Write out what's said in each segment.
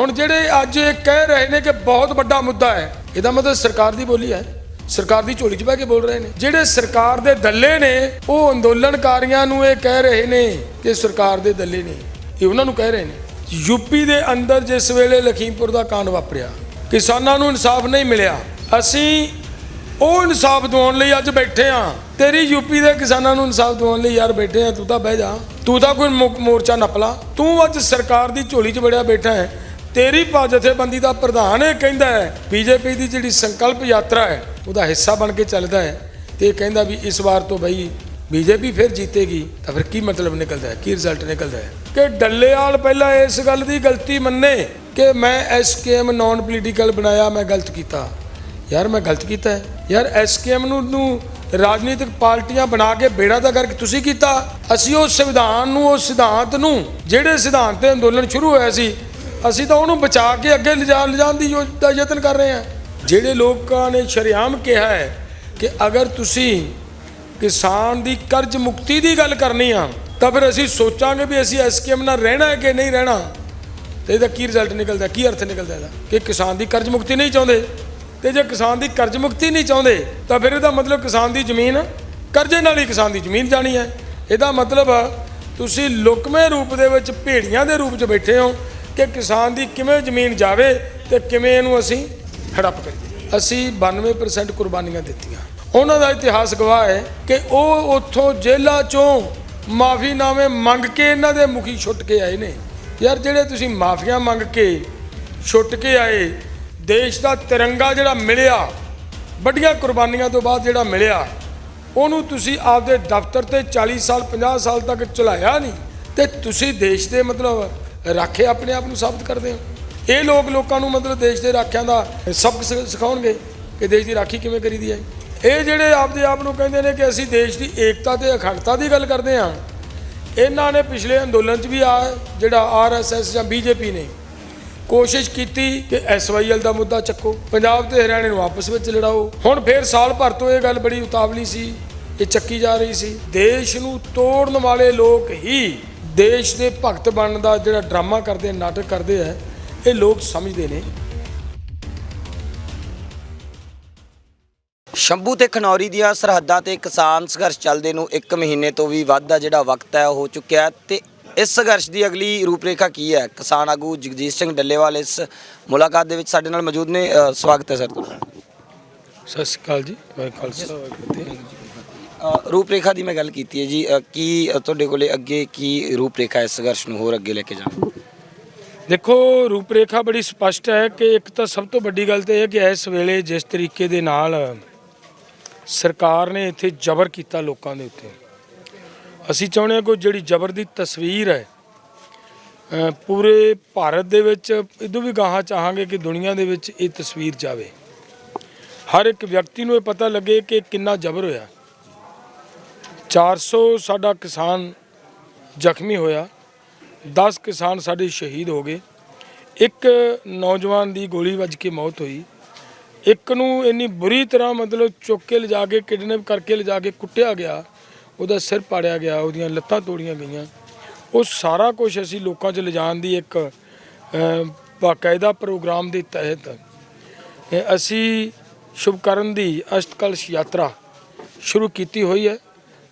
ਹੁਣ ਜਿਹੜੇ ਅੱਜ ਇਹ ਕਹਿ ਰਹੇ ਨੇ ਕਿ ਬਹੁਤ ਵੱਡਾ ਮੁੱਦਾ ਹੈ, ਇਹਦਾ ਮਤਲਬ ਸਰਕਾਰ ਦੀ ਬੋਲੀ ਹੈ। ਸਰਕਾਰ ਦੀ ਝੋਲੀ 'ਚ ਬਹਿ ਕੇ ਬੋਲ ਰਹੇ ਨੇ। ਜਿਹੜੇ ਸਰਕਾਰ ਦੇ ਦੱਲੇ ਨੇ, ਉਹ ਅੰਦੋਲਨਕਾਰੀਆਂ ਨੂੰ ਇਹ ਕਹਿ ਰਹੇ ਨੇ ਕਿ ਸਰਕਾਰ ਦੇ ਦੱਲੇ ਨੇ। ਇਹ ਉਹਨਾਂ ਨੂੰ ਕਹਿ ਰਹੇ ਨੇ। ਯੂਪੀ ਦੇ ਅੰਦਰ ਜਿਸ ਵੇਲੇ ਲਖੀਮਪੁਰ ਦਾ ਕਾਂਡ ਵਾਪਰਿਆ, ਕਿਸਾਨਾਂ ਨੂੰ ਇਨਸਾਫ ਨਹੀਂ ਮਿਲਿਆ। ਅਸੀਂ ਉਹ ਇਨਸਾਫ ਦਿਵਾਉਣ ਲਈ ਅੱਜ ਬੈਠੇ ਆ ਤੇਰੀ ਯੂਪੀ ਦੇ ਕਿਸਾਨਾਂ ਨੂੰ ਇਨਸਾਫ ਦਿਵਾਉਣ ਲਈ ਯਾਰ ਬੈਠੇ ਆ ਤੂੰ ਤਾਂ ਬਹਿ ਜਾ। ਤੂੰ ਤਾਂ ਕੋਈ ਮੋ- ਮੋਰਚਾ ਨਪਲਾ ਤੂੰ ਅੱਜ ਸਰਕਾਰ ਦੀ ਝੋਲੀ 'ਚ ਬੜਿਆ ਬੈਠਾ ਹੈ। ਤੇਰੀ ਪਾ ਜਥੇਬੰਦੀ ਦਾ ਪ੍ਰਧਾਨ ਇਹ ਕਹਿੰਦਾ ਹੈ, ਬੀਜੇਪੀ ਦੀ ਜਿਹੜੀ ਸੰਕਲਪ ਯਾਤਰਾ ਹੈ, ਉਹਦਾ ਹਿੱਸਾ ਬਣ ਕੇ ਚੱਲਦਾ ਹੈ ਤੇ ਇਹ ਕਹਿੰਦਾ ਵੀ ਇਸ ਵਾਰ ਤੋਂ ਬਈ ਬੀਜੇਪੀ ਫਿਰ ਜੀਤੇਗੀ, ਤਾਂ ਫਿਰ ਕੀ ਮਤਲਬ ਨਿਕਲਦਾ ਹੈ, ਕੀ ਰਿਜ਼ਲਟ ਨਿਕਲਦਾ ਹੈ? ਕਿ ਡੱਲੇਵਾਲ ਪਹਿਲਾਂ ਇਸ ਗੱਲ ਦੀ ਗਲਤੀ ਮੰਨੇ ਕਿ ਮੈਂ ਐਸਕੇਐਮ ਨਾਨ ਪੋਲੀਟੀਕਲ ਬਣਾਇਆ, ਮੈਂ ਗਲਤ ਕੀਤਾ। ਯਾਰ ਮੈਂ ਗਲਤ ਕੀਤਾ ਹੈ। ਯਾਰ ਐਸਕੇਐਮ ਨੂੰ ਨੂੰ ਰਾਜਨੀਤਿਕ ਪਾਰਟੀਆਂ ਬਣਾ ਕੇ ਬੇੜਾ ਦਾ ਕਰਕੇ ਤੁਸੀਂ ਕੀਤਾ। ਅਸੀਂ ਉਹ ਸੰਵਿਧਾਨ ਨੂੰ, ਉਹ ਸਿਧਾਂਤ ਨੂੰ, ਜਿਹੜੇ ਸਿਧਾਂਤ ਤੇ ਅੰਦੋਲਨ ਸ਼ੁਰੂ ਹੋਇਆ ਸੀ ਅਸੀਂ ਤਾਂ ਉਹਨੂੰ ਬਚਾ ਕੇ ਅੱਗੇ ਲਿਜਾ ਲਿਜਾਣ ਦੀ ਯੋ- ਦਾ ਯਤਨ ਕਰ ਰਹੇ ਹਾਂ। ਜਿਹੜੇ ਲੋਕਾਂ ਨੇ ਸ਼ਰੇਆਮ ਕਿਹਾ ਹੈ ਕਿ ਅਗਰ ਤੁਸੀਂ ਕਿਸਾਨ ਦੀ ਕਰਜ਼ ਮੁਕਤੀ ਦੀ ਗੱਲ ਕਰਨੀ ਆ, ਤਾਂ ਫਿਰ ਅਸੀਂ ਸੋਚਾਂਗੇ ਵੀ ਅਸੀਂ ਐਸਕੇਐਮ ਨਾਲ ਰਹਿਣਾ ਹੈ ਕਿ ਨਹੀਂ ਰਹਿਣਾ। ਤੇ ਇਹਦਾ ਕੀ ਰਿਜ਼ਲਟ ਨਿਕਲਦਾ, ਕੀ ਅਰਥ ਨਿਕਲਦਾ ਇਹਦਾ? ਕਿ ਕਿਸਾਨ ਦੀ ਕਰਜ਼ ਮੁਕਤੀ ਨਹੀਂ ਚਾਹੁੰਦੇ। ਤੇ ਜੇ ਕਿਸਾਨ ਦੀ ਕਰਜ਼ ਮੁਕਤੀ ਨਹੀਂ ਚਾਹੁੰਦੇ, ਤਾਂ ਫਿਰ ਇਹਦਾ ਮਤਲਬ ਕਿਸਾਨ ਦੀ ਜ਼ਮੀਨ ਕਰਜ਼ੇ ਨਾਲ ਹੀ ਕਿਸਾਨ ਦੀ ਜ਼ਮੀਨ ਜਾਣੀ ਹੈ। ਇਹਦਾ ਮਤਲਬ ਤੁਸੀਂ ਲੁਕਵੇਂ ਰੂਪ ਦੇ ਵਿੱਚ ਭੇੜੀਆਂ ਦੇ ਰੂਪ 'ਚ ਬੈਠੇ ਹੋ ਕਿ ਕਿਸਾਨ ਦੀ ਕਿਵੇਂ ਜ਼ਮੀਨ ਜਾਵੇ ਤੇ ਕਿਵੇਂ ਇਹਨੂੰ ਅਸੀਂ ਹੜੱਪ ਕਰੀਏ। ਅਸੀਂ 92% ਕੁਰਬਾਨੀਆਂ ਦਿੱਤੀਆਂ। ਉਹਨਾਂ ਦਾ ਇਤਿਹਾਸ ਗਵਾਹ ਹੈ ਕਿ ਉਹ ਉੱਥੋਂ ਜੇਲ੍ਹਾਂ ਚੋਂ ਮਾਫੀਨਾਮੇ ਮੰਗ ਕੇ ਇਹਨਾਂ ਦੇ ਮੁਖੀ ਛੁੱਟ ਕੇ ਆਏ ਨੇ। ਯਾਰ ਜਿਹੜੇ ਤੁਸੀਂ ਮਾਫੀਆਂ ਮੰਗ ਕੇ ਛੁੱਟ ਕੇ ਆਏ, ਦੇਸ਼ ਦਾ ਤਿਰੰਗਾ ਜਿਹੜਾ ਮਿਲਿਆ, ਵੱਡੀਆਂ ਕੁਰਬਾਨੀਆਂ ਤੋਂ ਬਾਅਦ ਜਿਹੜਾ ਮਿਲਿਆ, ਉਹਨੂੰ ਤੁਸੀਂ ਆਪਦੇ ਦਫ਼ਤਰ ਤੇ 40 ਸਾਲ 50 ਸਾਲ ਤੱਕ ਚਲਾਇਆ ਨਹੀਂ ਤੇ ਤੁਸੀਂ ਦੇਸ਼ ਦੇ ਮਤਲਬ ਰਾਖੇ ਆਪਣੇ ਆਪ ਨੂੰ ਸਾਬਤ ਕਰਦੇ ਹਾਂ। ਇਹ ਲੋਕ ਲੋਕਾਂ ਨੂੰ ਮਤਲਬ ਦੇਸ਼ ਦੇ ਰਾਖਿਆਂ ਦਾ ਸਬਕ ਸਿ- ਸਿਖਾਉਣਗੇ ਕਿ ਦੇਸ਼ ਦੀ ਰਾਖੀ ਕਿਵੇਂ ਕਰੀਦੀ ਹੈ। ਇਹ ਜਿਹੜੇ ਆਪਦੇ ਆਪ ਨੂੰ ਕਹਿੰਦੇ ਨੇ ਕਿ ਅਸੀਂ ਦੇਸ਼ ਦੀ ਏਕਤਾ ਤੇ ਅਖੰਡਤਾ ਦੀ ਗੱਲ ਕਰਦੇ ਹਾਂ, ਇਹਨਾਂ ਨੇ ਪਿਛਲੇ ਅੰਦੋਲਨ 'ਚ ਵੀ ਆ ਜਿਹੜਾ ਆਰਐਸਐਸ ਜਾਂ ਬੀਜੇਪੀ ਨੇ ਕੋਸ਼ਿਸ਼ ਕੀਤੀ ਕਿ ਐਸਵਾਈਐਲ ਦਾ ਮੁੱਦਾ ਚੱਕੋ, ਪੰਜਾਬ ਤੇ ਹਰਿਆਣੇ ਨੂੰ ਆਪਸ ਵਿੱਚ ਲੜਾਓ। ਹੁਣ ਫੇਰ ਸਾਲ ਭਰ ਤੋਂ ਇਹ ਗੱਲ ਬੜੀ ਉਤਾਵਲੀ ਸੀ, ਇਹ ਚੱਕੀ ਜਾ ਰਹੀ ਸੀ। ਦੇਸ਼ ਨੂੰ ਤੋੜਨ ਵਾਲੇ ਲੋਕ ਹੀ ਦੇਸ਼ ਦੇ ਭਗਤ ਬਣਨ ਦਾ ਜਿਹੜਾ ਡਰਾਮਾ ਕਰਦੇ ਨਾਟਕ ਕਰਦੇ ਆ ਇਹ ਲੋਕ ਸਮਝਦੇ ਨੇ। ਸ਼ੰਭੂ ਤੇ ਖਨੌਰੀ ਦੀਆਂ ਸਰਹੱਦਾਂ ਤੇ ਕਿਸਾਨ ਸੰਘਰਸ਼ ਚੱਲਦੇ ਨੂੰ 1 ਮਹੀਨੇ ਤੋਂ ਵੀ ਵੱਧ ਦਾ ਜਿਹੜਾ ਵਕਤ ਹੈ ਉਹ ਹੋ ਚੁੱਕਿਆ ਤੇ ਇਸ ਸੰਘਰਸ਼ ਦੀ ਅਗਲੀ ਰੂਪਰੇਖਾ ਕੀ ਹੈ? ਕਿਸਾਨ ਆਗੂ ਜਗਜੀਤ ਸਿੰਘ ਡੱਲੇਵਾਲ ਇਸ ਮੁਲਾਕਾਤ ਦੇ ਵਿੱਚ ਸਾਡੇ ਨਾਲ ਮੌਜੂਦ ਨੇ। ਅ, ਸਵਾਗਤ ਹੈ ਸਰ ਤੁਹਾਡਾ। ਸਤਿ ਸ਼੍ਰੀ ਅਕਾਲ ਜੀ ਵਾਹਿਗੁਰੂ ਖਾਲਸਾ ਵਾਹਿਗੁਰੂ ਫਤਿਹ। ਅ, ਰੂਪਰੇਖਾ ਦੀ ਮੈਂ ਗੱਲ ਕੀਤੀ ਹੈ ਜੀ ਅ, ਕੀ ਅ, ਤੁਹਾਡੇ ਕੋਲੇ ਅੱਗੇ ਕੀ ਰੂਪਰੇਖਾ ਹੈ ਇਸ ਸੰਘਰਸ਼ ਨੂੰ ਹੋਰ ਅੱਗੇ ਲੈ ਕੇ ਜਾਣ? ਦੇਖੋ ਰੂਪਰੇਖਾ ਬੜੀ ਸਪਸ਼ਟ ਹੈ ਕਿ ਇੱਕ ਤਾਂ ਸਭ ਤੋਂ ਵੱਡੀ ਗੱਲ ਤਾਂ ਇਹ ਹੈ ਕਿ ਇਸ ਵੇਲੇ ਜਿਸ ਤਰੀਕੇ ਦੇ ਨਾਲ ਸਰਕਾਰ ਨੇ ਇੱਥੇ ਜ਼ਬਰ ਕੀਤਾ ਲੋਕਾਂ ਦੇ ਉੱਤੇ। ਅਸੀਂ ਚਾਹੁੰਦੇ ਹਾਂ ਕਿ ਜਿਹੜੀ ਜ਼ਬਰ ਦੀ ਤਸਵੀਰ ਹੈ ਅ, ਪੂਰੇ ਭਾਰਤ ਦੇ ਵਿੱਚ ਇਦੋਂ ਵੀ ਗਾਹਾਂ ਚਾਹਾਂਗੇ ਕਿ ਦੁਨੀਆ ਦੇ ਵਿੱਚ ਇਹ ਤਸਵੀਰ ਜਾਵੇ। ਹਰ ਇੱਕ ਵਿਅਕਤੀ ਨੂੰ ਇਹ ਪਤਾ ਲੱਗੇ ਕਿ ਕਿੰਨਾ ਜ਼ਬਰ ਹੋਇਆ। 400 ਸਾਡਾ ਕਿਸਾਨ ਜ਼ਖਮੀ ਹੋਇਆ 10 ਕਿਸਾਨ ਸਾਡੇ ਸ਼ਹੀਦ ਹੋ ਗਏ। ਇੱਕ ਨੌਜਵਾਨ ਦੀ ਗੋਲੀ ਵੱਜ ਕੇ ਮੌਤ ਹੋਈ। ਇੱਕ ਨੂੰ ਇੰਨੀ ਬੁਰੀ ਤਰ੍ਹਾਂ ਮਤਲਬ ਚੁੱਕ ਕੇ ਲਿਜਾ ਕੇ, ਕਿਡਨੈਪ ਕਰਕੇ ਲਿਜਾ ਕੇ ਕੁੱਟਿਆ ਗਿਆ, ਉਹਦਾ ਸਿਰ ਪਾੜਿਆ ਗਿਆ, ਉਹਦੀਆਂ ਲੱਤਾਂ ਤੋੜੀਆਂ ਗਈਆਂ। ਉਹ ਸਾਰਾ ਕੁਝ ਅਸੀਂ ਲੋਕਾਂ 'ਚ ਲਿਜਾਣ ਦੀ ਇੱਕ ਬਾਕਾਇਦਾ ਪ੍ਰੋਗਰਾਮ ਦੇ ਤਹਿਤ ਅਸੀਂ ਸ਼ੁਭਕਰਨ ਦੀ ਅਸ਼ਟਕਲਸ਼ ਯਾਤਰਾ ਸ਼ੁਰੂ ਕੀਤੀ ਹੋਈ ਹੈ।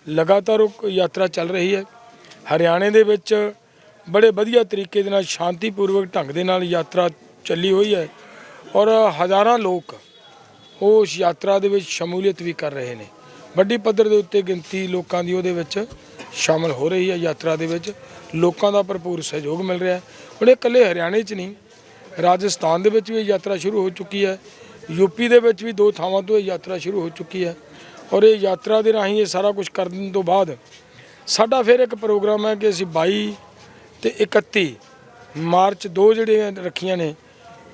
ਲਗਾਤਾਰ ਉਹ ਯਾਤਰਾ ਚੱਲ ਰਹੀ ਹੈ। ਹਰਿਆਣੇ ਦੇ ਵਿੱਚ ਬੜੇ ਵਧੀਆ ਤਰੀਕੇ ਦੇ ਨਾਲ, ਸ਼ਾਂਤੀਪੂਰਵਕ ਢੰਗ ਦੇ ਨਾਲ ਯਾਤਰਾ ਚੱਲੀ ਹੋਈ ਹੈ ਔਰ ਹਜ਼ਾਰਾਂ ਲੋਕ ਉਸ ਯਾਤਰਾ ਦੇ ਵਿੱਚ ਸ਼ਮੂਲੀਅਤ ਵੀ ਕਰ ਰਹੇ ਨੇ। ਵੱਡੀ ਪੱਧਰ ਦੇ ਉੱਤੇ ਗਿਣਤੀ ਲੋਕਾਂ ਦੀ ਉਹਦੇ ਵਿੱਚ ਸ਼ਾਮਲ ਹੋ ਰਹੀ ਹੈ ਯਾਤਰਾ ਦੇ ਵਿੱਚ। ਲੋਕਾਂ ਦਾ ਭਰਪੂਰ ਸਹਿਯੋਗ ਮਿਲ ਰਿਹਾ ਹੈ। ਹੁਣ ਇਹ ਇਕੱਲੇ ਹਰਿਆਣੇ 'ਚ ਨਹੀਂ, ਰਾਜਸਥਾਨ ਦੇ ਵਿੱਚ ਵੀ ਇਹ ਯਾਤਰਾ ਸ਼ੁਰੂ ਹੋ ਚੁੱਕੀ ਹੈ। ਯੂਪੀ ਦੇ ਵਿੱਚ ਵੀ ਦੋ ਥਾਵਾਂ ਤੋਂ ਇਹ ਯਾਤਰਾ ਸ਼ੁਰੂ ਹੋ ਚੁੱਕੀ ਹੈ। ਔਰ ਇਹ ਯਾਤਰਾ ਦੇ ਰਾਹੀਂ ਇਹ ਸਾਰਾ ਕੁਝ ਕਰਨ ਤੋਂ ਬਾਅਦ ਸਾਡਾ ਫਿਰ ਇੱਕ ਪ੍ਰੋਗਰਾਮ ਹੈ ਕਿ ਅਸੀਂ 22 ਤੇ 31 ਮਾਰਚ ਦੋ ਜਿਹੜੇ ਰੱਖੀਆਂ ਨੇ,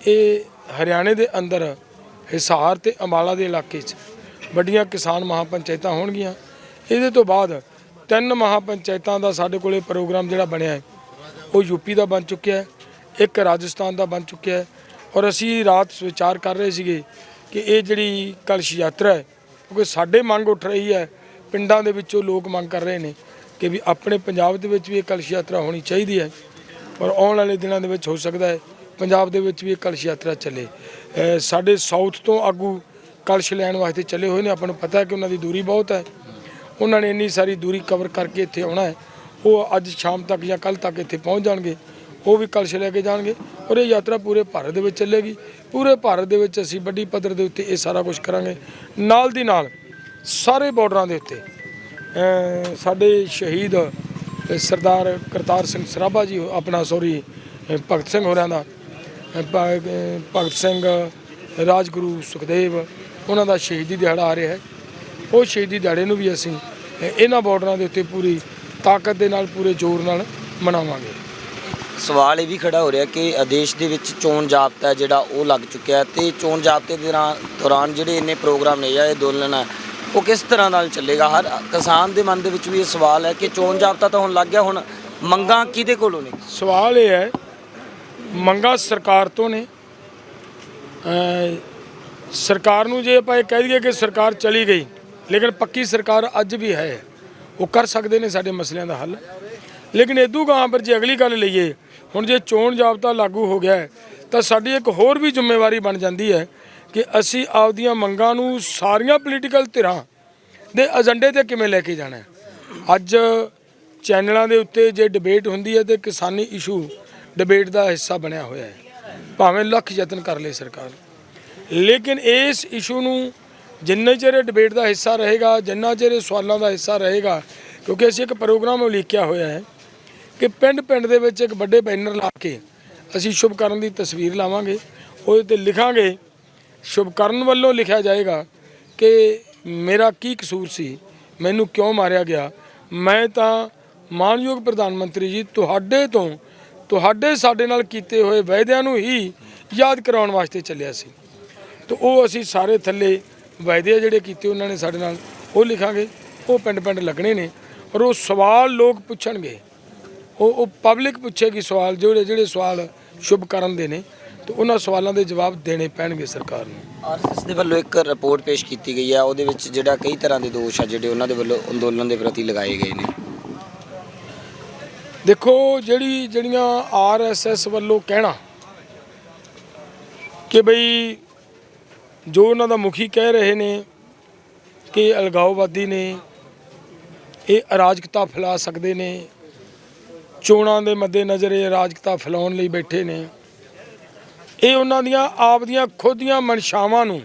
ਇਹ ਹਰਿਆਣੇ ਦੇ ਅੰਦਰ ਹਿਸਾਰ ਤੇ ਅੰਬਾਲਾ ਦੇ ਇਲਾਕੇ 'ਚ ਵੱਡੀਆਂ ਕਿਸਾਨ ਮਹਾਪੰਚਾਇਤਾਂ ਹੋਣਗੀਆਂ। ਇਹਦੇ ਤੋਂ ਬਾਅਦ ਤਿੰਨ ਮਹਾਪੰਚਾਇਤਾਂ ਦਾ ਸਾਡੇ ਕੋਲੇ ਪ੍ਰੋਗਰਾਮ ਜਿਹੜਾ ਬਣਿਆ ਹੈ, ਉਹ ਯੂਪੀ ਦਾ ਬਣ ਚੁੱਕਿਆ ਹੈ, ਇੱਕ ਰਾਜਸਥਾਨ ਦਾ ਬਣ ਚੁੱਕਿਆ ਹੈ ਔਰ ਅਸੀਂ ਰਾਤ ਵਿਚਾਰ ਕਰ ਰਹੇ ਸੀਗੇ ਕਿ ਇਹ ਜਿਹੜੀ ਕਲਸ਼ ਯਾਤਰਾ ਹੈ ਕਿਉਂਕਿ ਸਾਡੇ ਮੰਗ ਉੱਠ ਰਹੀ ਹੈ, ਪਿੰਡਾਂ ਦੇ ਵਿੱਚੋਂ ਲੋਕ ਮੰਗ ਕਰ ਰਹੇ ਨੇ ਕਿ ਵੀ ਆਪਣੇ ਪੰਜਾਬ ਦੇ ਵਿੱਚ ਵੀ ਇਹ ਕਲਸ਼ ਯਾਤਰਾ ਹੋਣੀ ਚਾਹੀਦੀ ਹੈ ਔਰ ਆਉਣ ਵਾਲੇ ਦਿਨਾਂ ਦੇ ਵਿੱਚ ਹੋ ਸਕਦਾ ਹੈ, ਪੰਜਾਬ ਦੇ ਵਿੱਚ ਵੀ ਇਹ ਕਲਸ਼ ਯਾਤਰਾ ਚੱਲੇ। ਸਾਡੇ ਸਾਊਥ ਤੋਂ ਆਗੂ ਕਲਸ਼ ਲੈਣ ਵਾਸਤੇ ਚੱਲੇ ਹੋਏ ਨੇ, ਆਪਾਂ ਨੂੰ ਪਤਾ ਹੈ ਕਿ ਉਹਨਾਂ ਦੀ ਦੂਰੀ ਬਹੁਤ ਹੈ। ਉਹਨਾਂ ਨੇ ਇੰਨੀ ਸਾਰੀ ਦੂਰੀ ਕਵਰ ਕਰਕੇ ਇੱਥੇ ਆਉਣਾ ਹੈ। ਉਹ ਅੱਜ ਸ਼ਾਮ ਤੱਕ ਜਾਂ ਕੱਲ ਤੱਕ ਇੱਥੇ ਪਹੁੰਚ ਜਾਣਗੇ। ਉਹ ਵੀ ਕਲਸ਼ ਲੈ ਕੇ ਜਾਣਗੇ ਔਰ ਇਹ ਯਾਤਰਾ ਪੂਰੇ ਭਾਰਤ ਦੇ ਵਿੱਚ ਚੱਲੇਗੀ। ਪੂਰੇ ਭਾਰਤ ਦੇ ਵਿੱਚ ਅਸੀਂ ਵੱਡੀ ਪੱਧਰ ਦੇ ਉੱਤੇ ਇਹ ਸਾਰਾ ਕੁਝ ਕਰਾਂਗੇ। ਨਾਲ ਦੀ ਨਾਲ ਸਾਰੇ ਬਾਰਡਰਾਂ ਦੇ ਉੱਤੇ ਸਾਡੇ ਸ਼ਹੀਦ ਸਰਦਾਰ ਕਰਤਾਰ ਸਿੰਘ ਸਰਾਭਾ ਜੀ, ਆਪਣਾ ਸੋਰੀ ਭਗਤ ਸਿੰਘ ਹੋਰਾਂ ਦਾ, ਅਹ ਭਗਤ ਸਿੰਘ, ਰਾਜਗੁਰੂ ਸੁਖਦੇਵ, ਉਹਨਾਂ ਦਾ ਸ਼ਹੀਦੀ ਦਿਹਾੜਾ ਆ ਰਿਹਾ ਹੈ। ਉਹ ਸ਼ਹੀਦੀ ਦਿਹਾੜੇ ਨੂੰ ਵੀ ਅਸੀਂ ਇਹਨਾਂ ਬਾਰਡਰਾਂ ਦੇ ਉੱਤੇ ਪੂਰੀ ਤਾਕਤ ਦੇ ਨਾਲ, ਪੂਰੇ ਜ਼ੋਰ ਨਾਲ ਮਨਾਵਾਂਗੇ। ਸਵਾਲ ਇਹ ਵੀ ਖੜਾ ਹੋ ਰਿਹਾ ਕਿ ਆਦੇਸ਼ ਦੇ ਵਿੱਚ ਚੋਣ ਜਾਬਤਾ ਹੈ ਜਿਹੜਾ ਉਹ ਲੱਗ ਚੁੱਕਿਆ ਹੈ ਤੇ ਚੋਣ ਜਾਬਤੇ ਦੇ ਦੌਰਾਨ- ਦੌਰਾਨ ਜਿਹੜੇ ਇੰਨੇ ਪ੍ਰੋਗਰਾਮ ਨੇ ਜਾਂ ਇਹ ਅੰਦੋਲਨ ਹੈ, ਉਹ ਕਿਸ ਤਰ੍ਹਾਂ ਨਾਲ ਚੱਲੇਗਾ? ਹਰ ਕਿਸਾਨ ਦੇ ਮਨ ਦੇ ਵਿੱਚ ਵੀ ਇਹ ਸਵਾਲ ਹੈ ਕਿ ਚੋਣ ਜਾਬਤਾ ਤਾਂ ਹੁਣ ਲੱਗ ਗਿਆ, ਹੁਣ ਮੰਗਾਂ ਕਿਹਦੇ ਕੋਲੋਂ ਨੇ? ਸਵਾਲ ਇਹ ਹੈ, ਮੰਗਾਂ ਸਰਕਾਰ ਤੋਂ ਨੇ। ਸਰਕਾਰ ਨੂੰ ਜੇ ਆਪਾਂ ਇਹ ਕਹਿ ਦਈਏ ਕਿ ਸਰਕਾਰ ਚਲੀ ਗਈ, ਲੇਕਿਨ ਪੱਕੀ ਸਰਕਾਰ ਅੱਜ ਵੀ ਹੈ। ਉਹ ਕਰ ਸਕਦੇ ਨੇ, ਸਾਡੇ ਮਸਲਿਆਂ ਦਾ ਹੱਲ। ਲੇਕਿਨ ਇਦੂ ਗਾਂ ਪਰ ਜੇ ਅਗਲੀ ਗੱਲ ਲਈਏ ਹੁਣ ਜੇ ਚੋਣ ਜਾਬਤਾ ਲਾਗੂ ਹੋ ਗਿਆ ਹੈ, ਤਾਂ ਸਾਡੀ ਇੱਕ ਹੋਰ ਵੀ ਜ਼ਿੰਮੇਵਾਰੀ ਬਣ ਜਾਂਦੀ ਹੈ ਕਿ ਅਸੀਂ ਆਪਦੀਆਂ ਮੰਗਾਂ ਨੂੰ ਸਾਰੀਆਂ ਪੋਲੀਟੀਕਲ ਧਿਰਾਂ ਦੇ ਏਜੰਡੇ ਤੇ ਕਿਵੇਂ ਲੈ ਕੇ ਜਾਣਾ ਅੱਜ ਚੈਨਲਾਂ ਦੇ ਉੱਤੇ ਜੇ ਡਿਬੇਟ ਹੁੰਦੀ ਹੈ ਤੇ ਕਿਸਾਨੀ ਇਸ਼ੂ ਡਿਬੇਟ ਦਾ ਹਿੱਸਾ ਬਣਿਆ ਹੋਇਆ ਹੈ। ਭਾਵੇਂ ਲੱਖ ਯਤਨ ਕਰ ਲੇ ਸਰਕਾਰ। ਲੇਕਿਨ ਇਸ ਇਸ਼ੂ ਨੂੰ ਜਿੰਨੇ ਚਿਰ ਡਿਬੇਟ ਦਾ ਹਿੱਸਾ ਰਹੇਗਾ ਜਿੰਨਾ ਚਿਰ ਸਵਾਲਾਂ ਦਾ ਹਿੱਸਾ ਰਹੇਗਾ ਕਿਉਂਕਿ ਅਸੀਂ ਇੱਕ ਪ੍ਰੋਗਰਾਮ ਉਲੀਕਿਆ ਹੋਇਆ ਹੈ ਕਿ ਪਿੰਡ ਪਿੰਡ ਦੇ ਵਿੱਚ ਇੱਕ ਵੱਡੇ ਬੈਨਰ ਲਾ ਕੇ ਅਸੀਂ ਸ਼ੁਭਕਰਨ ਦੀ ਤਸਵੀਰ ਲਾਵਾਂਗੇ। ਉਹਦੇ ਤੇ ਲਿਖਾਂਗੇ, ਸ਼ੁਭਕਰਨ ਵੱਲੋਂ ਲਿਖਿਆ ਜਾਏਗਾ ਕਿ ਮੇਰਾ ਕੀ ਕਸੂਰ ਸੀ, ਮੈਨੂੰ ਕਿਉਂ ਮਾਰਿਆ ਗਿਆ? ਮੈਂ ਤਾਂ ਮਾਨਯੋਗ ਪ੍ਰਧਾਨ ਮੰਤਰੀ ਜੀ, ਤੁਹਾਡੇ ਤੋਂ, ਤੁਹਾਡੇ ਸਾਡੇ ਨਾਲ ਕੀਤੇ ਹੋਏ ਵਾਅਦਿਆਂ ਨੂੰ ਹੀ ਯਾਦ ਕਰਾਉਣ ਵਾਸਤੇ ਚੱਲਿਆ ਸੀ। ਤੇ ਉਹ ਅਸੀਂ ਸਾਰੇ ਥੱਲੇ ਵਾਅਦੇ ਜਿਹੜੇ ਕੀਤੇ ਉਹਨਾਂ ਨੇ ਸਾਡੇ ਨਾਲ, ਉਹ ਲਿਖਾਂਗੇ, ਉਹ ਪਿੰਡ ਪਿੰਡ ਲੱਗਣੇ ਨੇ ਔਰ ਉਹ ਸਵਾਲ ਲੋਕ ਪੁੱਛਣਗੇ। ਉਹ ਉਹ ਪਬਲਿਕ ਪੁੱਛੇਗੀ ਸਵਾਲ ਜਿਹੜੇ ਜਿਹੜੇ ਸਵਾਲ ਸ਼ੁਭ ਕਰਨ ਦੇ ਨੇ ਤੇ ਉਹਨਾਂ ਸਵਾਲਾਂ ਦੇ ਜਵਾਬ ਦੇਣੇ ਪੈਣਗੇ ਸਰਕਾਰ ਨੂੰ। ਆਰਐਸਐਸ ਦੇ ਵੱਲੋਂ ਇੱਕ ਰਿਪੋਰਟ ਪੇਸ਼ ਕੀਤੀ ਗਈ ਹੈ ਉਹਦੇ ਵਿੱਚ ਜਿਹੜਾ ਕਈ ਤਰ੍ਹਾਂ ਦੇ ਦੋਸ਼ ਆ ਜਿਹੜੇ ਉਹਨਾਂ ਦੇ ਵੱਲੋਂ ਅੰਦੋਲਨ ਦੇ ਪ੍ਰਤੀ ਲਗਾਏ ਗਏ ਨੇ। ਦੇਖੋ ਜਿਹੜੀ ਜਿਹੜੀਆਂ ਆਰਐਸਐਸ ਵੱਲੋਂ ਕਹਿਣਾ ਕਿ ਬਈ ਜੋ ਉਹਨਾਂ ਦਾ ਮੁਖੀ ਕਹਿ ਰਹੇ ਨੇ ਕਿ ਅਲਗਾਓਵਾਦੀ ਨੇ ਇਹ ਅਰਾਜਕਤਾ ਫੈਲਾ ਸਕਦੇ ਨੇ ਚੋਣਾਂ ਦੇ ਮੱਦੇਨਜ਼ਰ ਇਹ ਰਾਜਕਤਾ ਫੈਲਾਉਣ ਲਈ ਬੈਠੇ ਨੇ। ਇਹ ਉਹਨਾਂ ਦੀਆਂ ਆਪ ਦੀਆਂ ਖੁਦ ਦੀਆਂ ਮਨਸ਼ਾਵਾਂ ਨੂੰ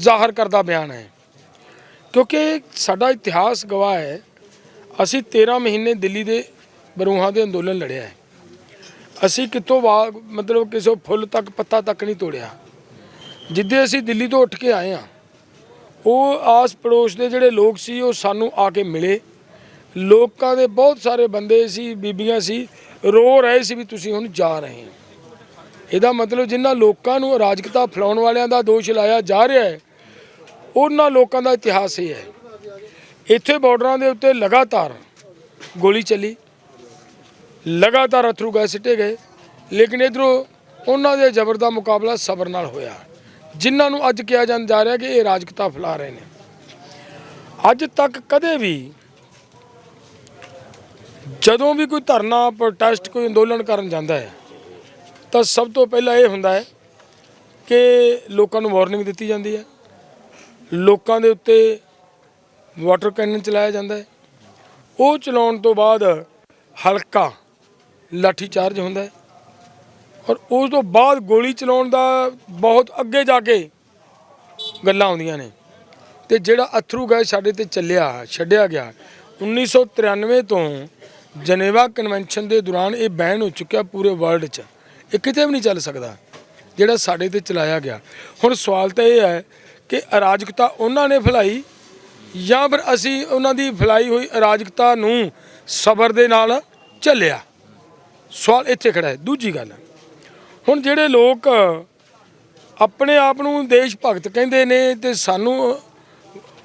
ਜ਼ਾਹਰ ਕਰਦਾ ਬਿਆਨ ਹੈ। ਕਿਉਂਕਿ ਸਾਡਾ ਇਤਿਹਾਸ ਗਵਾਹ ਹੈ। ਅਸੀਂ 13 ਮਹੀਨੇ ਦਿੱਲੀ ਦੇ ਬਰੂਹਾਂ ਦੇ ਅੰਦੋਲਨ ਲੜਿਆ ਹੈ। ਅਸੀਂ ਕਿਤੋਂ ਵਾ ਮਤਲਬ ਕਿਸੇ ਫੁੱਲ ਤੱਕ, ਪੱਤਾ ਤੱਕ ਨਹੀਂ ਤੋੜਿਆ। ਜਿੱਦੇ ਅਸੀਂ ਦਿੱਲੀ ਤੋਂ ਉੱਠ ਕੇ ਆਏ ਆ ਉਹ ਆਸ ਪੜੋਸ ਦੇ ਜਿਹੜੇ ਲੋਕ ਸੀ, ਉਹ ਸਾਨੂੰ ਆ ਕੇ ਮਿਲੇ। ਲੋਕਾਂ ਦੇ ਬਹੁਤ ਸਾਰੇ ਬੰਦੇ ਸੀ, ਬੀਬੀਆਂ ਸੀ, ਰੋ ਰਹੇ ਸੀ ਵੀ ਤੁਸੀਂ ਹੁਣ ਜਾ ਰਹੇ ਹੋ। ਇਹਦਾ ਮਤਲਬ ਜਿਨ੍ਹਾਂ ਲੋਕਾਂ ਨੂੰ ਅਰਾਜਕਤਾ ਫੈਲਾਉਣ ਵਾਲਿਆਂ ਦਾ ਦੋਸ਼ ਲਾਇਆ ਜਾ ਰਿਹਾ ਹੈ, ਉਹਨਾਂ ਲੋਕਾਂ ਦਾ ਇਤਿਹਾਸ ਇਹ ਹੈ। ਇੱਥੇ ਬਾਰਡਰਾਂ ਦੇ ਉੱਤੇ ਲਗਾਤਾਰ ਗੋਲੀ ਚੱਲੀ, ਲਗਾਤਾਰ ਅਥਰੂ ਗੈਸ ਸਿੱਟੇ ਗਏ, ਲੇਕਿਨ ਇਧਰੋਂ ਉਹਨਾਂ ਦੇ ਜ਼ਬਰ ਦਾ ਮੁਕਾਬਲਾ ਸਬਰ ਨਾਲ ਹੋਇਆ। ਜਿਨ੍ਹਾਂ ਨੂੰ ਅੱਜ ਕਿਹਾ ਜਾਂਦਾ ਜਾ ਰਿਹਾ ਕਿ ਇਹ ਰਾਜਕਤਾ ਫੈਲਾ ਰਹੇ ਨੇ। ਅੱਜ ਤੱਕ ਕਦੇ ਵੀ ਜਦੋਂ ਵੀ ਕੋਈ ਧਰਨਾ ਪ੍ਰੋਟੈਸਟ ਕੋਈ ਅੰਦੋਲਨ ਕਰਨ ਜਾਂਦਾ ਹੈ, ਤਾਂ ਸਭ ਤੋਂ ਪਹਿਲਾਂ ਇਹ ਹੁੰਦਾ ਹੈ ਕਿ ਲੋਕਾਂ ਨੂੰ ਵਾਰਨਿੰਗ ਦਿੱਤੀ ਜਾਂਦੀ ਹੈ। ਲੋਕਾਂ ਦੇ ਉੱਤੇ ਵਾਟਰ ਕੈਨਨ ਚਲਾਇਆ ਜਾਂਦਾ ਹੈ। ਉਹ ਚਲਾਉਣ ਤੋਂ ਬਾਅਦ ਹਲਕਾ ਲਾਠੀ ਚਾਰਜ ਹੁੰਦਾ ਹੈ ਔਰ ਉਸ ਤੋਂ ਬਾਅਦ ਗੋਲੀ ਚਲਾਉਣ ਦਾ ਬਹੁਤ ਅੱਗੇ ਜਾ ਕੇ ਗੱਲਾਂ ਆਉਂਦੀਆਂ ਨੇ। ਤੇ ਜਿਹੜਾ ਅਥਰੂ ਗੈਸ ਸਾਡੇ ਤੇ ਚੱਲਿਆ, ਛੱਡਿਆ ਗਿਆ 1993 ਤੋਂ ਜਨੇਵਾ ਕਨਵੈਨਸ਼ਨ ਦੇ ਦੌਰਾਨ ਇਹ ਬੈਨ ਹੋ ਚੁੱਕਿਆ ਪੂਰੇ ਵਰਲਡ 'ਚ। ਇਹ ਕਿਤੇ ਵੀ ਨਹੀਂ ਚੱਲ ਸਕਦਾ, ਜਿਹੜਾ ਸਾਡੇ ਤੇ ਚਲਾਇਆ ਗਿਆ। ਹੁਣ ਸਵਾਲ ਤਾਂ ਇਹ ਹੈ ਕਿ ਅਰਾਜਕਤਾ ਉਹਨਾਂ ਨੇ ਫੈਲਾਈ ਜਾਂ ਫਿਰ ਅਸੀਂ ਉਹਨਾਂ ਦੀ ਫੈਲਾਈ ਹੋਈ ਅਰਾਜਕਤਾ ਨੂੰ ਸਬਰ ਦੇ ਨਾਲ ਝੱਲਿਆ? ਸਵਾਲ ਇੱਥੇ ਖੜਾ ਹੈ। ਦੂਜੀ ਗੱਲ, ਹੁਣ ਜਿਹੜੇ ਲੋਕ ਆਪਣੇ ਆਪ ਨੂੰ ਦੇਸ਼ ਭਗਤ ਕਹਿੰਦੇ ਨੇ ਤੇ ਸਾਨੂੰ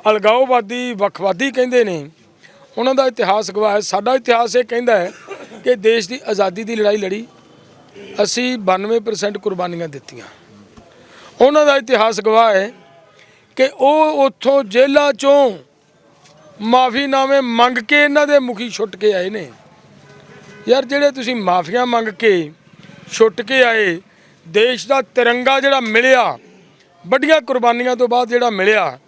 ਅਲਗਾਓਵਾਦੀ, ਵੱਖਵਾਦੀ ਕਹਿੰਦੇ ਨੇ ਉਹਨਾਂ ਦਾ ਇਤਿਹਾਸ ਗਵਾਹ ਹੈ। ਸਾਡਾ ਇਤਿਹਾਸ ਇਹ ਕਹਿੰਦਾ ਹੈ ਕਿ ਦੇਸ਼ ਦੀ ਆਜ਼ਾਦੀ ਦੀ ਲੜਾਈ ਲੜੀ, ਅਸੀਂ 92% ਕੁਰਬਾਨੀਆਂ ਦਿੱਤੀਆਂ। ਉਹਨਾਂ ਦਾ ਇਤਿਹਾਸ ਗਵਾਹ ਹੈ ਕਿ ਉਹ ਉੱਥੋਂ ਜੇਲ੍ਹਾਂ ਚੋਂ ਮਾਫੀਨਾਮੇ ਮੰਗ ਕੇ ਇਹਨਾਂ ਦੇ ਮੁਖੀ ਛੁੱਟ ਕੇ ਆਏ ਨੇ। ਯਾਰ ਜਿਹੜੇ ਤੁਸੀਂ ਮਾਫੀਆਂ ਮੰਗ ਕੇ ਛੁੱਟ ਕੇ ਆਏ, ਦੇਸ਼ ਦਾ ਤਿਰੰਗਾ ਜਿਹੜਾ ਮਿਲਿਆ, ਵੱਡੀਆਂ ਕੁਰਬਾਨੀਆਂ ਤੋਂ ਬਾਅਦ ਜਿਹੜਾ ਮਿਲਿਆ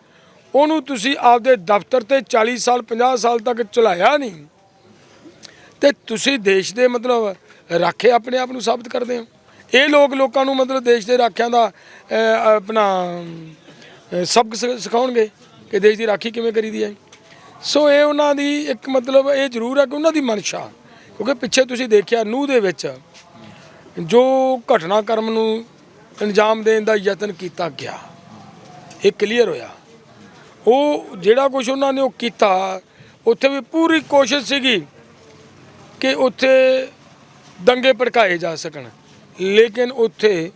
ਉਹਨੂੰ ਤੁਸੀਂ ਆਪਦੇ ਦਫ਼ਤਰ ਤੇ 40 ਸਾਲ 50 ਸਾਲ ਤੱਕ ਚਲਾਇਆ ਨਹੀਂ। ਤੇ ਤੁਸੀਂ ਦੇਸ਼ ਦੇ ਮਤਲਬ ਰਾਖੇ ਆਪਣੇ ਆਪ ਨੂੰ ਸਾਬਤ ਕਰਦੇ ਹੋ। ਇਹ ਲੋਕ ਲੋਕਾਂ ਨੂੰ ਮਤਲਬ ਦੇਸ਼ ਦੇ ਰਾਖਿਆਂ ਦਾ ਆਪਣਾ ਸਬਕ ਸਿ- ਸਿਖਾਉਣਗੇ ਕਿ ਦੇਸ਼ ਦੀ ਰਾਖੀ ਕਿਵੇਂ ਕਰੀਦੀ ਹੈ। ਸੋ ਇਹ ਉਹਨਾਂ ਦੀ ਇੱਕ ਮਤਲਬ ਇਹ ਜ਼ਰੂਰ ਹੈ ਕਿ ਉਹਨਾਂ ਦੀ ਮਨਸ਼ਾ, ਕਿਉਂਕਿ ਪਿੱਛੇ ਤੁਸੀਂ ਦੇਖਿਆ ਨੂਹ ਦੇ ਵਿੱਚ ਜੋ ਘਟਨਾਕ੍ਰਮ ਨੂੰ ਅੰਜਾਮ ਦੇਣ ਦਾ ਯਤਨ ਕੀਤਾ ਗਿਆ, ਇਹ ਕਲੀਅਰ ਹੋਇਆ। ਉਹ ਜਿਹੜਾ ਕੁਝ ਉਹਨਾਂ ਨੇ ਉਹ ਕੀਤਾ ਉੱਥੇ ਵੀ ਪੂਰੀ ਕੋਸ਼ਿਸ਼ ਸੀਗੀ ਕਿ ਉੱਥੇ ਦੰਗੇ ਭੜਕਾਏ ਜਾ ਸਕਣ। ਲੇਕਿਨ ਉੱਥੇ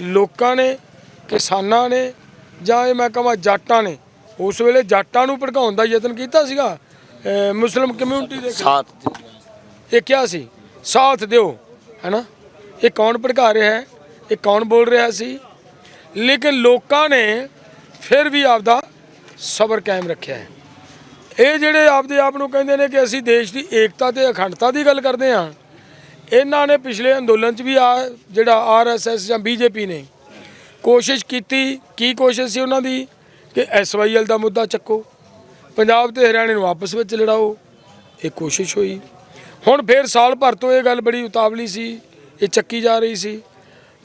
ਲੋਕਾਂ ਨੇ ਕਿਸਾਨਾਂ ਨੇ ਜਾਂ ਇਹ ਮੈਂ ਕਹਾਂ ਜਾਟਾਂ ਨੇ ਉਸ ਵੇਲੇ ਜਾਟਾਂ ਨੂੰ ਭੜਕਾਉਣ ਦਾ ਯਤਨ ਕੀਤਾ ਸੀਗਾ। ਮੁਸਲਿਮ ਕਮਿਊਨਿਟੀ ਦੇ ਸਾਥ। ਇਹ ਕਿਹਾ ਸੀ? ਸਾਥ ਦਿਓ ਹੈਨਾ? ਇਹ ਕੌਣ ਭੜਕਾ ਰਿਹਾ ਹੈ? ਇਹ ਕੌਣ ਬੋਲ ਰਿਹਾ ਸੀ? ਲੇਕਿਨ ਲੋਕਾਂ ਨੇ ਫਿਰ ਵੀ ਆਪਦਾ ਸਬਰ ਕਾਇਮ ਰੱਖਿਆ ਹੈ। ਇਹ ਜਿਹੜੇ ਆਪਦੇ ਆਪ ਨੂੰ ਕਹਿੰਦੇ ਨੇ ਕਿ ਅਸੀਂ ਦੇਸ਼ ਦੀ ਏਕਤਾ ਤੇ ਅਖੰਡਤਾ ਦੀ ਗੱਲ ਕਰਦੇ ਹਾਂ, ਇਹਨਾਂ ਨੇ ਪਿਛਲੇ ਅੰਦੋਲਨ 'ਚ ਵੀ ਆ ਜਿਹੜਾ ਆਰਐਸਐਸ ਜਾਂ ਬੀਜੇਪੀ ਨੇ ਕੋਸ਼ਿਸ਼ ਕੀਤੀ, ਕੀ ਕੋਸ਼ਿਸ਼ ਸੀ ਉਹਨਾਂ ਦੀ? ਕਿ ਐਸਵਾਈਐਲ ਦਾ ਮੁੱਦਾ ਚੱਕੋ, ਪੰਜਾਬ ਤੇ ਹਰਿਆਣੇ ਨੂੰ ਆਪਸ ਵਿੱਚ ਲੜਾਓ, ਇਹ ਕੋਸ਼ਿਸ਼ ਹੋਈ। ਹੁਣ ਫੇਰ ਸਾਲ ਭਰ ਤੋਂ ਇਹ ਗੱਲ ਬੜੀ ਉਤਾਵਲੀ ਸੀ, ਇਹ ਚੱਕੀ ਜਾ ਰਹੀ ਸੀ।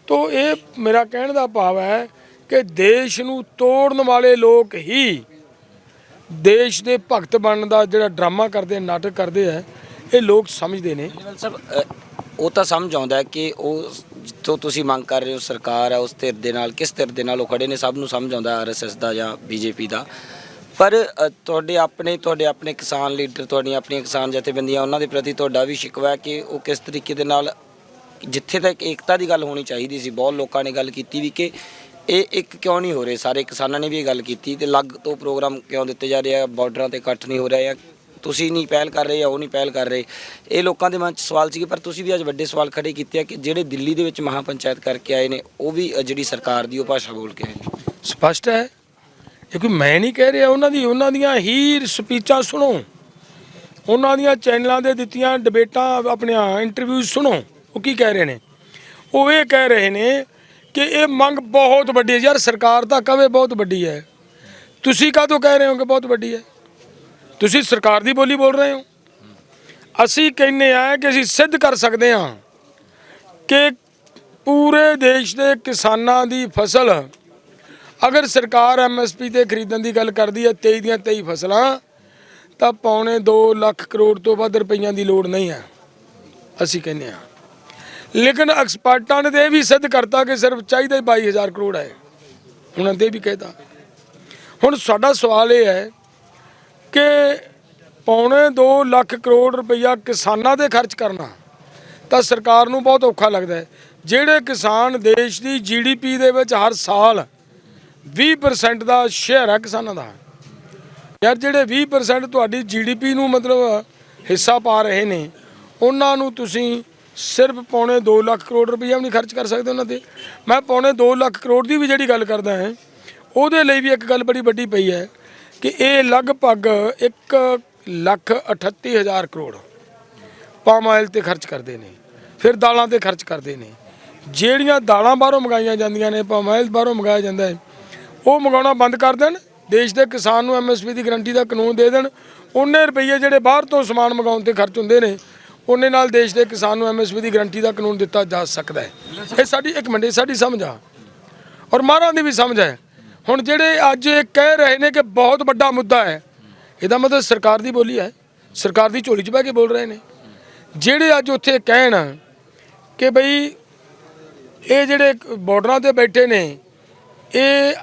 ਤੋ ਇਹ ਮੇਰਾ ਕਹਿਣ ਦਾ ਭਾਵ ਹੈ ਕਿ ਦੇਸ਼ ਨੂੰ ਤੋੜਨ ਵਾਲੇ ਲੋਕ ਹੀ ਦੇਸ਼ ਦੇ ਭਗਤ ਬਣਨ ਦਾ ਜਿਹੜਾ ਡਰਾਮਾ ਕਰਦੇ ਨਾਟਕ ਕਰਦੇ ਆ, ਇਹ ਲੋਕ ਸਮਝਦੇ ਨੇ। ਕੇਜਰੀਵਾਲ ਸਾਹਿਬ ਉਹ ਤਾਂ ਸਮਝ ਆਉਂਦਾ ਕਿ ਉਹ ਜਿੱਥੋਂ ਤੁਸੀਂ ਮੰਗ ਕਰ ਰਹੇ ਹੋ ਸਰਕਾਰ ਹੈ ਉਸ ਧਿਰ ਦੇ ਨਾਲ, ਕਿਸ ਧਿਰ ਦੇ ਨਾਲ ਉਹ ਖੜੇ ਨੇ, ਸਭ ਨੂੰ ਸਮਝ ਆਉਂਦਾ ਆਰਐਸਐਸ ਦਾ ਜਾਂ ਬੀਜੇਪੀ ਦਾ। ਪਰ ਤੁਹਾਡੇ ਆਪਣੇ ਤੁਹਾਡੇ ਆਪਣੇ ਕਿਸਾਨ ਲੀਡਰ, ਤੁਹਾਡੀਆਂ ਆਪਣੀਆਂ ਕਿਸਾਨ ਜਥੇਬੰਦੀਆਂ, ਉਹਨਾਂ ਦੇ ਪ੍ਰਤੀ ਤੁਹਾਡਾ ਵੀ ਸ਼ਿਕਵਾ ਹੈ ਕਿ ਉਹ ਕਿਸ ਤਰੀਕੇ ਦੇ ਨਾਲ, ਜਿੱਥੇ ਤੱਕ ਏਕਤਾ ਦੀ ਗੱਲ ਹੋਣੀ ਚਾਹੀਦੀ ਸੀ, ਬਹੁਤ ਲੋਕਾਂ ਨੇ ਗੱਲ ਕੀਤੀ ਵੀ ਕਿ ਇਹ ਇੱਕ ਕਿਉਂ ਨਹੀਂ ਹੋ ਰਹੇ? ਸਾਰੇ ਕਿਸਾਨਾਂ ਨੇ ਵੀ ਇਹ ਗੱਲ ਕੀਤੀ ਤੇ ਲੱਗ ਤੋਂ ਪ੍ਰੋਗਰਾਮ ਕਿਉਂ ਦਿੱਤੇ ਜਾ ਰਹੇ ਆ? ਬਾਰਡਰਾਂ ਤੇ ਇਕੱਠ ਨਹੀਂ ਹੋ ਰਿਹਾ ਜਾਂ ਤੁਸੀਂ ਨਹੀਂ ਪਹਿਲ ਕਰ ਰਹੇ ਜਾਂ ਉਹ ਨਹੀਂ ਪਹਿਲ ਕਰ ਰਹੇ? ਇਹ ਲੋਕਾਂ ਦੇ ਮਨ 'ਚ ਸਵਾਲ ਸੀਗੇ, ਪਰ ਤੁਸੀਂ ਵੀ ਅੱਜ ਵੱਡੇ ਸਵਾਲ ਖੜੇ ਕੀਤੇ ਆ ਕਿ ਜਿਹੜੇ ਦਿੱਲੀ ਦੇ ਵਿੱਚ ਮਹਾ ਪੰਚਾਇਤ ਕਰਕੇ ਆਏ ਨੇ, ਉਹ ਵੀ ਜਿਹੜੀ ਸਰਕਾਰ ਦੀ ਉਹ ਭਾਸ਼ਾ ਬੋਲ ਕੇ ਆਏ ਨੇ। ਸਪਸ਼ਟ ਹੈ। ਕਿਉਂਕਿ ਮੈਂ ਨਹੀਂ ਕਹਿ ਰਿਹਾ ਉਹਨਾਂ ਦੀ, ਉਹਨਾਂ ਦੀਆਂ ਹੀ ਸਪੀਚਾਂ ਸੁਣੋ। ਉਹਨਾਂ ਦੀਆਂ ਚੈਨਲਾਂ ਦੇ ਦਿੱਤੀਆਂ ਡਿਬੇਟਾਂ, ਆਪਣੀਆਂ ਇੰਟਰਵਿਊ ਸੁਣੋ। ਉਹ ਕੀ ਕਹਿ ਰਹੇ ਨੇ? ਉਹ ਇਹ ਕਹਿ ਰਹੇ ਨੇ ਕਿ ਇਹ ਮੰਗ ਬਹੁਤ ਵੱਡੀ ਹੈ। ਯਾਰ, ਸਰਕਾਰ ਤਾਂ ਕਵੇ ਬਹੁਤ ਵੱਡੀ ਹੈ। ਤੁਸੀਂ ਕਾਹਤੋਂ ਕਹਿ ਰਹੇ ਹੋ ਕਿ ਬਹੁਤ ਵੱਡੀ ਹੈ? ਤੁਸੀਂ ਸਰਕਾਰ ਦੀ ਬੋਲੀ ਬੋਲ ਰਹੇ ਹੋ। ਅਸੀਂ ਕਹਿੰਨੇ ਆ ਕਿ ਅਸੀਂ ਸਿੱਧ ਕਰ ਸਕਦੇ ਹਾਂ ਕਿ ਪੂਰੇ ਦੇਸ਼ ਦੇ ਕਿਸਾਨਾਂ ਦੀ ਫਸਲ, ਅਗਰ ਸਰਕਾਰ ਐਮਐਸਪੀ ਤੇ ਖਰੀਦਣ ਦੀ ਗੱਲ ਕਰਦੀ ਹੈ 23 ਦੀਆਂ 23 ਫਸਲਾਂ, ਤਾਂ ਪੌਣੇ 2 ਲੱਖ ਕਰੋੜ ਤੋਂ ਵੱਧ ਰੁਪਈਆਂ ਦੀ ਲੋੜ ਨਹੀਂ ਹੈ। ਅਸੀਂ ਕਹਿੰਦੇ ਹਾਂ। ਲੇਕਿਨ ਐਕਸਪਰਟਾਂ ਨੇ ਤੇ ਇਹ ਵੀ ਸਿੱਧ ਕਰਤਾ ਕਿ ਸਿਰਫ ਚਾਹੀਦਾ ਹੀ 22000 ਕਰੋੜ ਹੈ। ਉਹਨਾਂ ਦੇ ਵੀ ਕਹਿਤਾ। ਹੁਣ ਸਾਡਾ ਸਵਾਲ ਇਹ ਹੈ ਕਿ ਪੌਣੇ 2 ਲੱਖ ਕਰੋੜ ਰੁਪਈਆ ਕਿਸਾਨਾਂ ਦੇ ਖਰਚ ਕਰਨਾ, ਤਾਂ ਸਰਕਾਰ ਨੂੰ ਬਹੁਤ ਔਖਾ ਲੱਗਦਾ ਹੈ। ਜਿਹੜੇ ਕਿਸਾਨ ਦੇਸ਼ ਦੀ ਜੀਡੀਪੀ ਦੇ ਵਿੱਚ ਹਰ ਸਾਲ 20% ਦਾ ਸ਼ੇਅਰ ਹੈ ਕਿਸਾਨਾਂ ਦਾ। ਯਾਰ ਜਿਹੜੇ 20% ਤੁਹਾਡੀ ਜੀਡੀਪੀ ਨੂੰ ਮਤਲਬ ਹਿੱਸਾ ਪਾ ਰਹੇ ਨੇ, ਉਹਨਾਂ ਨੂੰ ਤੁਸੀਂ ਸਿਰਫ ਪੌਣੇ 2 ਲੱਖ ਕਰੋੜ ਰੁਪਈਆ ਵੀ ਨਹੀਂ ਖਰਚ ਕਰ ਸਕਦੇ ਉਹਨਾਂ ਤੇ ਮੈਂ ਪੌਣੇ 2 ਲੱਖ ਕਰੋੜ ਦੀ ਵੀ ਜਿਹੜੀ ਗੱਲ ਕਰਦਾ ਹਾਂ, ਉਹਦੇ ਲਈ ਵੀ ਇੱਕ ਗੱਲ ਬੜੀ ਵੱਡੀ ਪਈ ਹੈ ਕਿ ਇਹ ਲਗਭਗ 1 ਲੱਖ 38 ਹਜ਼ਾਰ ਕਰੋੜ ਪਾਮ ਆਇਲ ਤੇ ਖਰਚ ਕਰਦੇ ਨੇ, ਫਿਰ ਦਾਲਾਂ ਤੇ ਖਰਚ ਕਰਦੇ ਨੇ। ਜਿਹੜੀਆਂ ਦਾਲਾਂ ਬਾਹਰੋਂ ਮੰਗਾਈਆਂ ਜਾਂਦੀਆਂ ਨੇ, ਪਾਮ ਆਇਲ ਬਾਹਰੋਂ ਮੰਗਾਇਆ ਜਾਂਦਾ ਹੈ, ਉਹ ਮੰਗਾਉਣਾ ਬੰਦ ਕਰ ਦੇਣ, ਦੇਸ਼ ਦੇ ਕਿਸਾਨ ਨੂੰ ਐਮਐਸਪੀ ਦੀ ਗਰੰਟੀ ਦਾ ਕਾਨੂੰਨ ਦੇ ਦੇਣ, ਉਹਨੇ ਰੁਪਈਏ ਜਿਹੜੇ ਬਾਹਰ ਤੋਂ ਸਮਾਨ ਮੰਗਾਉਣ ਤੇ ਖਰਚ ਹੁੰਦੇ ਨੇ ਉਹਨੇ ਨਾਲ ਦੇਸ਼ ਦੇ ਕਿਸਾਨ ਨੂੰ ਐਮਐਸਪੀ ਦੀ ਗਰੰਟੀ ਦਾ ਕਾਨੂੰਨ ਦਿੱਤਾ ਜਾ ਸਕਦਾ ਹੈ। ਇਹ ਸਾਡੀ, ਇੱਕ ਮਿੰਟ ਸਾਡੀ ਸਮਝ ਆ। ਔਰ ਮਾਰਾਂ ਦੀ ਵੀ ਸਮਝ ਹੈ। ਹੁਣ ਜਿਹੜੇ ਅੱਜ ਇਹ ਕਹਿ ਰਹੇ ਨੇ ਕਿ ਬਹੁਤ ਵੱਡਾ ਮੁੱਦਾ ਹੈ, ਇਹਦਾ ਮਤਲਬ ਸਰਕਾਰ ਦੀ ਬੋਲੀ ਹੈ। ਸਰਕਾਰ ਦੀ ਝੋਲੀ 'ਚ ਬਹਿ ਕੇ ਬੋਲ ਰਹੇ ਨੇ। ਜਿਹੜੇ ਅੱਜ ਉੱਥੇ ਕਹਿਣ ਕਿ ਬਈ ਇਹ ਜਿਹੜੇ ਬਾਰਡਰਾਂ ਤੇ ਬੈਠੇ ਨੇ, ਇਹ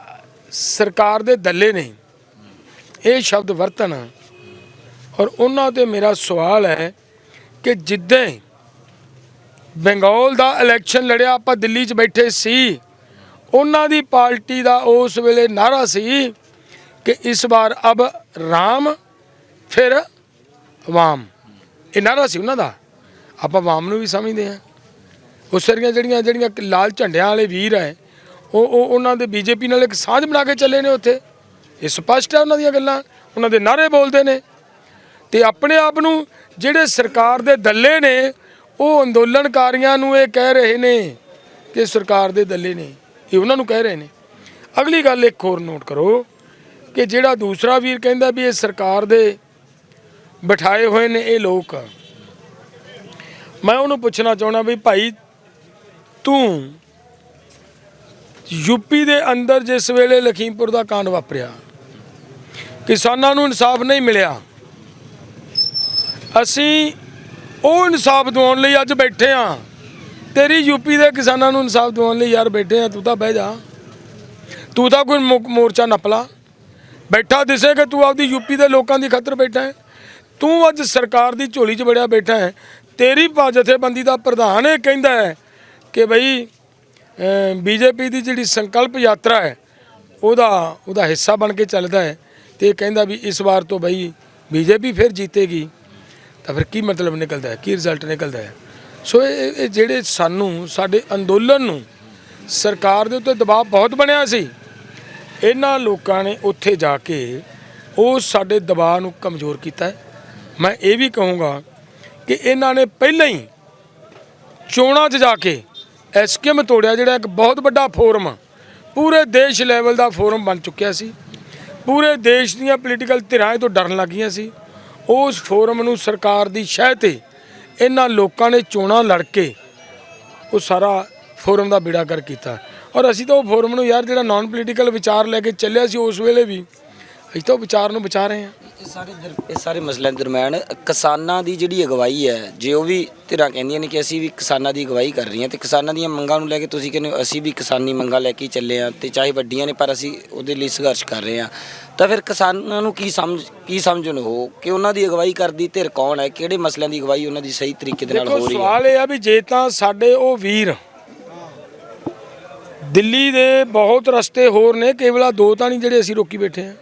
ਸਰਕਾਰ ਦੇ ਦੱਲੇ ਨੇ, ਇਹ ਸ਼ਬਦ ਵਰਤਣ। ਔਰ ਉਹਨਾਂ ਤੇ ਮੇਰਾ ਸਵਾਲ ਹੈ ਕਿ ਜਿੱਦਾਂ ਬੰਗਾਲ ਦਾ ਇਲੈਕਸ਼ਨ ਲੜਿਆ, ਆਪਾਂ ਦਿੱਲੀ 'ਚ ਬੈਠੇ ਸੀ, ਉਹਨਾਂ ਦੀ ਪਾਰਟੀ ਦਾ ਉਸ ਵੇਲੇ ਨਾਰਾ ਸੀ ਕਿ ਇਸ ਵਾਰ ਅਬ ਰਾਮ, ਫਿਰ ਆਵਾਮ ਇਹ ਨਾਰਾ ਸੀ ਉਹਨਾਂ ਦਾ। ਆਪਾਂ ਆਵਾਮ ਨੂੰ ਵੀ ਸਮਝਦੇ ਹਾਂ। ਉਹ ਸਾਰੀਆਂ ਜਿਹੜੀਆਂ ਜਿਹੜੀਆਂ ਲਾਲ ਝੰਡਿਆਂ ਵਾਲੇ ਵੀਰ ਹੈ, ਉਹ ਉਹ ਉਹਨਾਂ ਦੇ ਬੀਜੇਪੀ ਨਾਲ ਇੱਕ ਸਾਂਝ ਬਣਾ ਕੇ ਚੱਲੇ ਨੇ ਉੱਥੇ। ਇਹ ਸਪਸ਼ਟ ਹੈ ਉਹਨਾਂ ਦੀਆਂ ਗੱਲਾਂ। ਉਹਨਾਂ ਦੇ ਨਾਰੇ ਬੋਲਦੇ ਨੇ। ਤੇ ਆਪਣੇ ਆਪ ਨੂੰ ਜਿਹੜੇ ਸਰਕਾਰ ਦੇ ਦੱਲੇ ਨੇ, ਉਹ ਅੰਦੋਲਨਕਾਰੀਆਂ ਨੂੰ ਇਹ ਕਹਿ ਰਹੇ ਨੇ ਕਿ ਸਰਕਾਰ ਦੇ ਦੱਲੇ ਨੇ। ਇਹ ਉਹਨਾਂ ਨੂੰ ਕਹਿ ਰਹੇ ਨੇ। ਅਗਲੀ ਗੱਲ ਇੱਕ ਹੋਰ ਨੋਟ ਕਰੋ ਕਿ ਜਿਹੜਾ ਦੂਸਰਾ ਵੀਰ ਕਹਿੰਦਾ ਵੀ ਇਹ ਸਰਕਾਰ ਦੇ ਬਿਠਾਏ ਹੋਏ ਨੇ ਇਹ ਲੋਕ। ਮੈਂ ਉਹਨੂੰ ਪੁੱਛਣਾ ਚਾਹਣਾ ਵੀ ਭਾਈ ਤੂੰ ਯੂਪੀ ਦੇ ਅੰਦਰ ਜਿਸ ਵੇਲੇ ਲਖੀਮਪੁਰ ਦਾ ਕਾਂਡ ਵਾਪਰਿਆ, ਕਿਸਾਨਾਂ ਨੂੰ ਇਨਸਾਫ ਨਹੀਂ ਮਿਲਿਆ ਅਸੀਂ ਉਹ ਇਨਸਾਫ ਦਿਵਾਉਣ ਲਈ ਅੱਜ ਬੈਠੇ ਆ ਤੇਰੀ ਯੂਪੀ ਦੇ ਕਿਸਾਨਾਂ ਨੂੰ ਇਨਸਾਫ ਦਿਵਾਉਣ ਲਈ ਯਾਰ ਬੈਠੇ ਆ ਤੂੰ ਤਾਂ ਬਹਿ ਜਾ। ਤੂੰ ਤਾਂ ਕੋਈ ਮੋ- ਮੋਰਚਾ ਨਪਲਾ ਬੈਠਾ ਦਿਸੇ ਕਿ ਤੂੰ ਆਪਦੀ ਯੂਪੀ ਦੇ ਲੋਕਾਂ ਦੀ ਖਾਤਰ ਬੈਠਾ ਹੈ। ਤੂੰ ਅੱਜ ਸਰਕਾਰ ਦੀ ਝੋਲੀ 'ਚ ਬੜਿਆ ਬੈਠਾ ਹੈ। ਤੇਰੀ ਭਾ ਜਥੇਬੰਦੀ ਦਾ ਪ੍ਰਧਾਨ ਇਹ ਕਹਿੰਦਾ ਹੈ ਕਿ ਬਈ ਬੀਜੇਪੀ ਦੀ ਜਿਹੜੀ ਸੰਕਲਪ ਯਾਤਰਾ ਹੈ, ਉਹਦਾ ਉਹਦਾ ਹਿੱਸਾ ਬਣ ਕੇ ਚੱਲਦਾ ਹੈ। ਤੇ ਇਹ ਕਹਿੰਦਾ ਵੀ ਇਸ ਵਾਰ ਤੋਂ ਬਈ, ਬੀਜੇਪੀ ਫਿਰ ਜੀਤੇਗੀ। ਤਾਂ ਫਿਰ ਕੀ ਮਤਲਬ ਨਿਕਲਦਾ ਹੈ? ਕੀ ਰਿਜ਼ਲਟ ਨਿਕਲਦਾ ਹੈ? ਸੋ ਇਹ ਇਹ ਜਿਹੜੇ ਸਾਨੂੰ, ਸਾਡੇ ਅੰਦੋਲਨ ਨੂੰ ਸਰਕਾਰ ਦੇ ਉੱਤੇ ਦਬਾਅ ਬਹੁਤ ਬਣਿਆ ਸੀ। ਇਹਨਾਂ ਲੋਕਾਂ ਨੇ ਉੱਥੇ ਜਾ ਕੇ ਉਹ ਸਾਡੇ ਦਬਾਅ ਨੂੰ ਕਮਜ਼ੋਰ ਕੀਤਾ ਮੈਂ ਇਹ ਵੀ ਕਹੂੰਗਾ ਕਿ ਇਹਨਾਂ ਨੇ ਪਹਿਲਾਂ ਹੀ ਚੋਣਾਂ 'ਚ ਜਾ ਕੇ ਐਸਕੇਮ ਤੋੜਿਆ, ਜਿਹੜਾ ਇੱਕ ਬਹੁਤ ਵੱਡਾ ਫੋਰਮ ਆ। ਪੂਰੇ ਦੇਸ਼ ਲੈਵਲ ਦਾ ਫੋਰਮ ਬਣ ਚੁੱਕਿਆ ਸੀ। ਪੂਰੇ ਦੇਸ਼ ਦੀਆਂ ਪੋਲੀਟੀਕਲ ਧਿਰਾਂ ਤੋਂ ਡਰਨ ਲੱਗੀਆਂ ਸੀ। ਉਸ ਫੋਰਮ ਨੂੰ ਸਰਕਾਰ ਦੀ ਸ਼ਹਿ ਤੇ ਇਹਨਾਂ ਲੋਕਾਂ ਨੇ ਚੋਣਾਂ ਲੜ ਕੇ ਉਹ ਸਾਰਾ ਫੋਰਮ ਦਾ ਬੇੜਾ ਕਰ ਕੀਤਾ। ਔਰ ਅਸੀਂ ਤਾਂ ਉਹ ਫੋਰਮ ਨੂੰ ਯਾਰ ਜਿਹੜਾ ਨਾਨ ਪੋਲੀਟੀਕਲ ਵਿਚਾਰ ਲੈ ਕੇ ਚੱਲਿਆ ਸੀ, ਉਸ ਵੇਲੇ ਵੀ ਅਸੀਂ ਤਾਂ ਵਿਚਾਰ ਨੂੰ ਬਚਾ ਰਹੇ ਹਾਂ। ਇਹ ਸਾਰੇ ਦਰ- ਇਹ ਸਾਰੇ ਮਸਲਿਆਂ ਦੇ ਦਰਮਿਆਨ ਕਿਸਾਨਾਂ ਦੀ ਜਿਹੜੀ ਅਗਵਾਈ ਹੈ ਜੇ ਉਹ ਵੀ ਧਿਰਾਂ ਕਹਿੰਦੀਆਂ ਨੇ ਕਿ ਅਸੀਂ ਵੀ ਕਿਸਾਨਾਂ ਦੀ ਅਗਵਾਈ ਕਰ ਰਹੀਆਂ ਤੇ ਕਿਸਾਨਾਂ ਦੀਆਂ ਮੰਗਾਂ ਨੂੰ ਲੈ ਕੇ ਤੁਸੀਂ ਕਹਿੰਦੇ ਹੋ ਅਸੀਂ ਵੀ ਕਿਸਾਨੀ ਮੰਗਾਂ ਲੈ ਕੇ ਹੀ ਚੱਲੇ ਆ ਤੇ ਚਾਹੇ ਵੱਡੀਆਂ ਨੇ ਪਰ ਅਸੀਂ ਉਹਦੇ ਲਈ ਸੰਘਰਸ਼ ਕਰ ਰਹੇ ਆ ਤਾਂ ਫਿਰ ਕਿਸਾਨਾਂ ਨੂੰ ਕੀ ਸਮਝ ਕੀ ਸਮਝਣ ਉਹ ਕਿ ਉਹਨਾਂ ਦੀ ਅਗਵਾਈ ਕਰਦੀ ਧਿਰ ਕੌਣ ਹੈ? ਕਿਹੜੇ ਮਸਲਿਆਂ ਦੀ ਅਗਵਾਈ ਉਹਨਾਂ ਦੀ ਸਹੀ ਤਰੀਕੇ ਦੇ ਨਾਲ ਦੇਖੋ ਹੋ ਰਹੀ ਹੈ? ਸਵਾਲ ਇਹ ਆ ਵੀ ਜੇ ਤਾਂ ਸਾਡੇ ਉਹ ਵੀਰ ਦਿੱਲੀ ਦੇ ਬਹੁਤ ਰਸਤੇ ਹੋਰ ਨੇ ਕੇਵਲ ਦੋ ਤਾਂ ਨਹੀਂ ਜਿਹੜੇ ਅਸੀਂ ਰੋਕੀ ਬੈਠੇ ਆ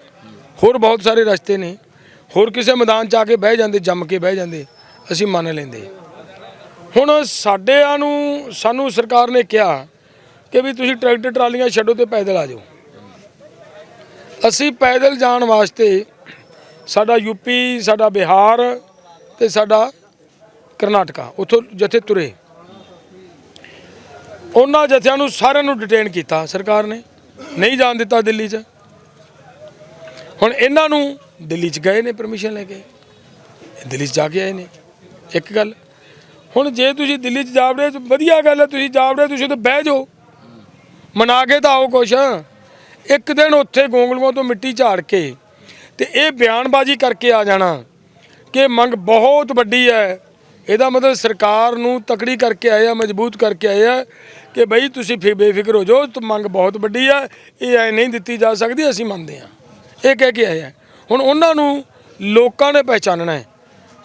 ਹੋਰ ਬਹੁਤ ਸਾਰੇ ਰਸਤੇ ਨੇ। ਹੋਰ ਕਿਸੇ ਮੈਦਾਨ 'ਚ ਆ ਕੇ ਬਹਿ ਜਾਂਦੇ, ਜੰਮ ਕੇ ਬਹਿ ਜਾਂਦੇ, ਅਸੀਂ ਮੰਨ ਲੈਂਦੇ। ਹੁਣ ਸਾਡਿਆਂ ਨੂੰ, ਸਾਨੂੰ ਸਰਕਾਰ ਨੇ ਕਿਹਾ ਕਿ ਵੀ ਤੁਸੀਂ ਟਰੈਕਟਰ ਟਰਾਲੀਆਂ ਛੱਡੋ ਤੇ ਪੈਦਲ ਆ ਜਾਓ। ਅਸੀਂ ਪੈਦਲ ਜਾਣ ਵਾਸਤੇ ਸਾਡਾ ਯੂਪੀ ਸਾਡਾ ਬਿਹਾਰ ਤੇ ਸਾਡਾ ਕਰਨਾਟਕਾ, ਉੱਥੋਂ ਜਥੇ ਤੁਰੇ। ਉਹਨਾਂ ਜਥਿਆਂ ਨੂੰ ਸਾਰਿਆਂ ਨੂੰ ਡਿਟੇਨ ਕੀਤਾ ਸਰਕਾਰ ਨੇ। ਨਹੀਂ ਜਾਣ ਦਿੱਤਾ ਦਿੱਲੀ 'ਚ। ਹੁਣ ਇਹਨਾਂ ਨੂੰ ਦਿੱਲੀ 'ਚ ਗਏ ਨੇ ਪਰਮਿਸ਼ਨ ਲੈ ਕੇ। ਇਹ ਦਿੱਲੀ 'ਚ ਜਾ ਕੇ ਆਏ ਨੇ। ਇੱਕ ਗੱਲ, ਹੁਣ ਜੇ ਤੁਸੀਂ ਦਿੱਲੀ 'ਚ ਜਾ ਵੜੇ ਵਧੀਆ ਗੱਲ ਹੈ, ਤੁਸੀਂ ਜਾ ਵੜੇ ਤੁਸੀਂ ਤਾਂ ਬਹਿ ਜਾਓ। ਮਨਾ ਕੇ ਤਾਂ ਆਓ ਕੁਛ। ਇੱਕ ਦਿਨ ਉੱਥੇ ਗੋਂਗਲੂਆਂ ਤੋਂ ਮਿੱਟੀ ਝਾੜ ਕੇ ਤੇ ਇਹ ਬਿਆਨਬਾਜ਼ੀ ਕਰਕੇ ਆ ਜਾਣਾ ਕਿ ਮੰਗ ਬਹੁਤ ਵੱਡੀ ਹੈ। ਇਹਦਾ ਮਤਲਬ ਸਰਕਾਰ ਨੂੰ ਤਕੜੀ ਕਰਕੇ ਆਏ ਆ, ਮਜ਼ਬੂਤ ਕਰਕੇ ਆਏ ਆ ਕਿ ਬਈ ਤੁਸੀਂ ਫਿ- ਬੇਫਿਕਰ ਹੋ ਜਾਓ। ਮੰਗ ਬਹੁਤ ਵੱਡੀ ਹੈ। ਇਹ ਐ ਨਹੀਂ ਦਿੱਤੀ ਜਾ ਸਕਦੀ, ਅਸੀਂ ਮੰਨਦੇ ਹਾਂ। ਇਹ ਕਹਿ ਕੇ ਆਏ ਆ। ਹੁਣ ਉਹਨਾਂ ਨੂੰ ਲੋਕਾਂ ਨੇ ਪਹਿਚਾਨਣਾ ਹੈ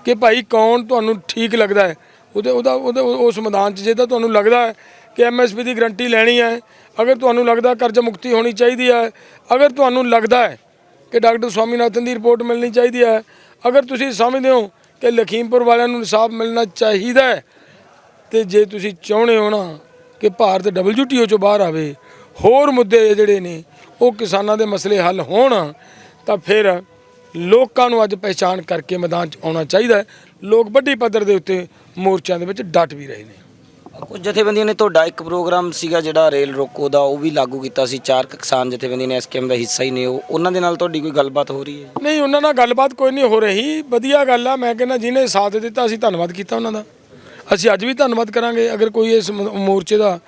ਕਿ ਭਾਈ ਕੌਣ ਤੁਹਾਨੂੰ ਠੀਕ ਲੱਗਦਾ ਹੈ। ਉਹਦੇ ਉਹਦਾ ਉਹਦੇ ਉਸ ਮੈਦਾਨ 'ਚ ਜੇ ਤਾਂ ਤੁਹਾਨੂੰ ਲੱਗਦਾ ਹੈ ਕਿ ਐਮਐਸਪੀ ਦੀ ਗਰੰਟੀ ਲੈਣੀ ਹੈ, ਅਗਰ ਤੁਹਾਨੂੰ ਲੱਗਦਾ ਕਰਜ਼ ਮੁਕਤੀ ਹੋਣੀ ਚਾਹੀਦੀ ਹੈ, ਅਗਰ ਤੁਹਾਨੂੰ ਲੱਗਦਾ ਹੈ ਕਿ ਡਾਕਟਰ ਸਵਾਮੀਨਾਥਨ ਦੀ ਰਿਪੋਰਟ ਮਿਲਣੀ ਚਾਹੀਦੀ ਹੈ, ਅਗਰ ਤੁਸੀਂ ਸਮਝਦੇ ਹੋ ਕਿ ਲਖੀਮਪੁਰ ਵਾਲਿਆਂ ਨੂੰ ਇਨਸਾਫ ਮਿਲਣਾ ਚਾਹੀਦਾ ਹੈ, ਤੇ ਜੇ ਤੁਸੀਂ ਚਾਹੁੰਦੇ ਹੋ ਨਾ ਕਿ ਭਾਰਤ WTO ਚੋਂ ਬਾਹਰ ਆਵੇ, ਹੋਰ ਮੁੱਦੇ ਜਿਹੜੇ ਨੇ, ਉਹ ਕਿਸਾਨਾਂ ਦੇ ਮਸਲੇ ਹੱਲ ਹੋਣ ਤਾਂ ਫਿਰ ਲੋਕਾਂ ਨੂੰ ਅੱਜ ਪਹਿਚਾਣ ਕਰਕੇ ਮੈਦਾਨ 'ਚ ਆਉਣਾ ਚਾਹੀਦਾ ਲੋਕ ਵੱਡੀ ਪੱਧਰ ਦੇ ਉੱਤੇ ਮੋਰਚਿਆਂ ਦੇ ਵਿੱਚ ਡਟ ਵੀ ਰਹੇ ਨੇ। ਕੁਝ ਜਥੇਬੰਦੀਆਂ ਨੇ ਤੁਹਾਡਾ ਇੱਕ ਪ੍ਰੋਗਰਾਮ ਸੀਗਾ ਜਿਹੜਾ ਰੇਲ ਰੋਕੋ ਦਾ ਉਹ ਵੀ ਲਾਗੂ ਕੀਤਾ ਸੀ। ਚਾਰ ਕਿਸਾਨ ਜਥੇਬੰਦੀਆਂ ਨੇ ਐਸਕੇਐਮ ਦਾ ਹਿੱਸਾ ਹੀ ਨੇ ਉਹ। ਉਹਨਾਂ ਦੇ ਨਾਲ ਤੁਹਾਡੀ ਕੋਈ ਗੱਲਬਾਤ ਹੋ ਰਹੀ ਹੈ? ਨਹੀਂ ਉਹਨਾਂ ਨਾਲ ਗੱਲਬਾਤ ਕੋਈ ਨਹੀਂ ਹੋ ਰਹੀ। ਵਧੀਆ ਗੱਲ ਆ ਮੈਂ ਕਹਿੰਦਾ ਜਿਹਨੇ ਸਾਥ ਦਿੱਤਾ ਅਸੀਂ ਧੰਨਵਾਦ ਕੀਤਾ ਉਹਨਾਂ ਦਾ। ਅਸੀਂ ਅੱਜ ਵੀ ਧੰਨਵਾਦ ਕਰਾਂਗੇ ਅਗਰ ਕੋਈ ਇਸ ਮੋਰਚੇ ਦਾ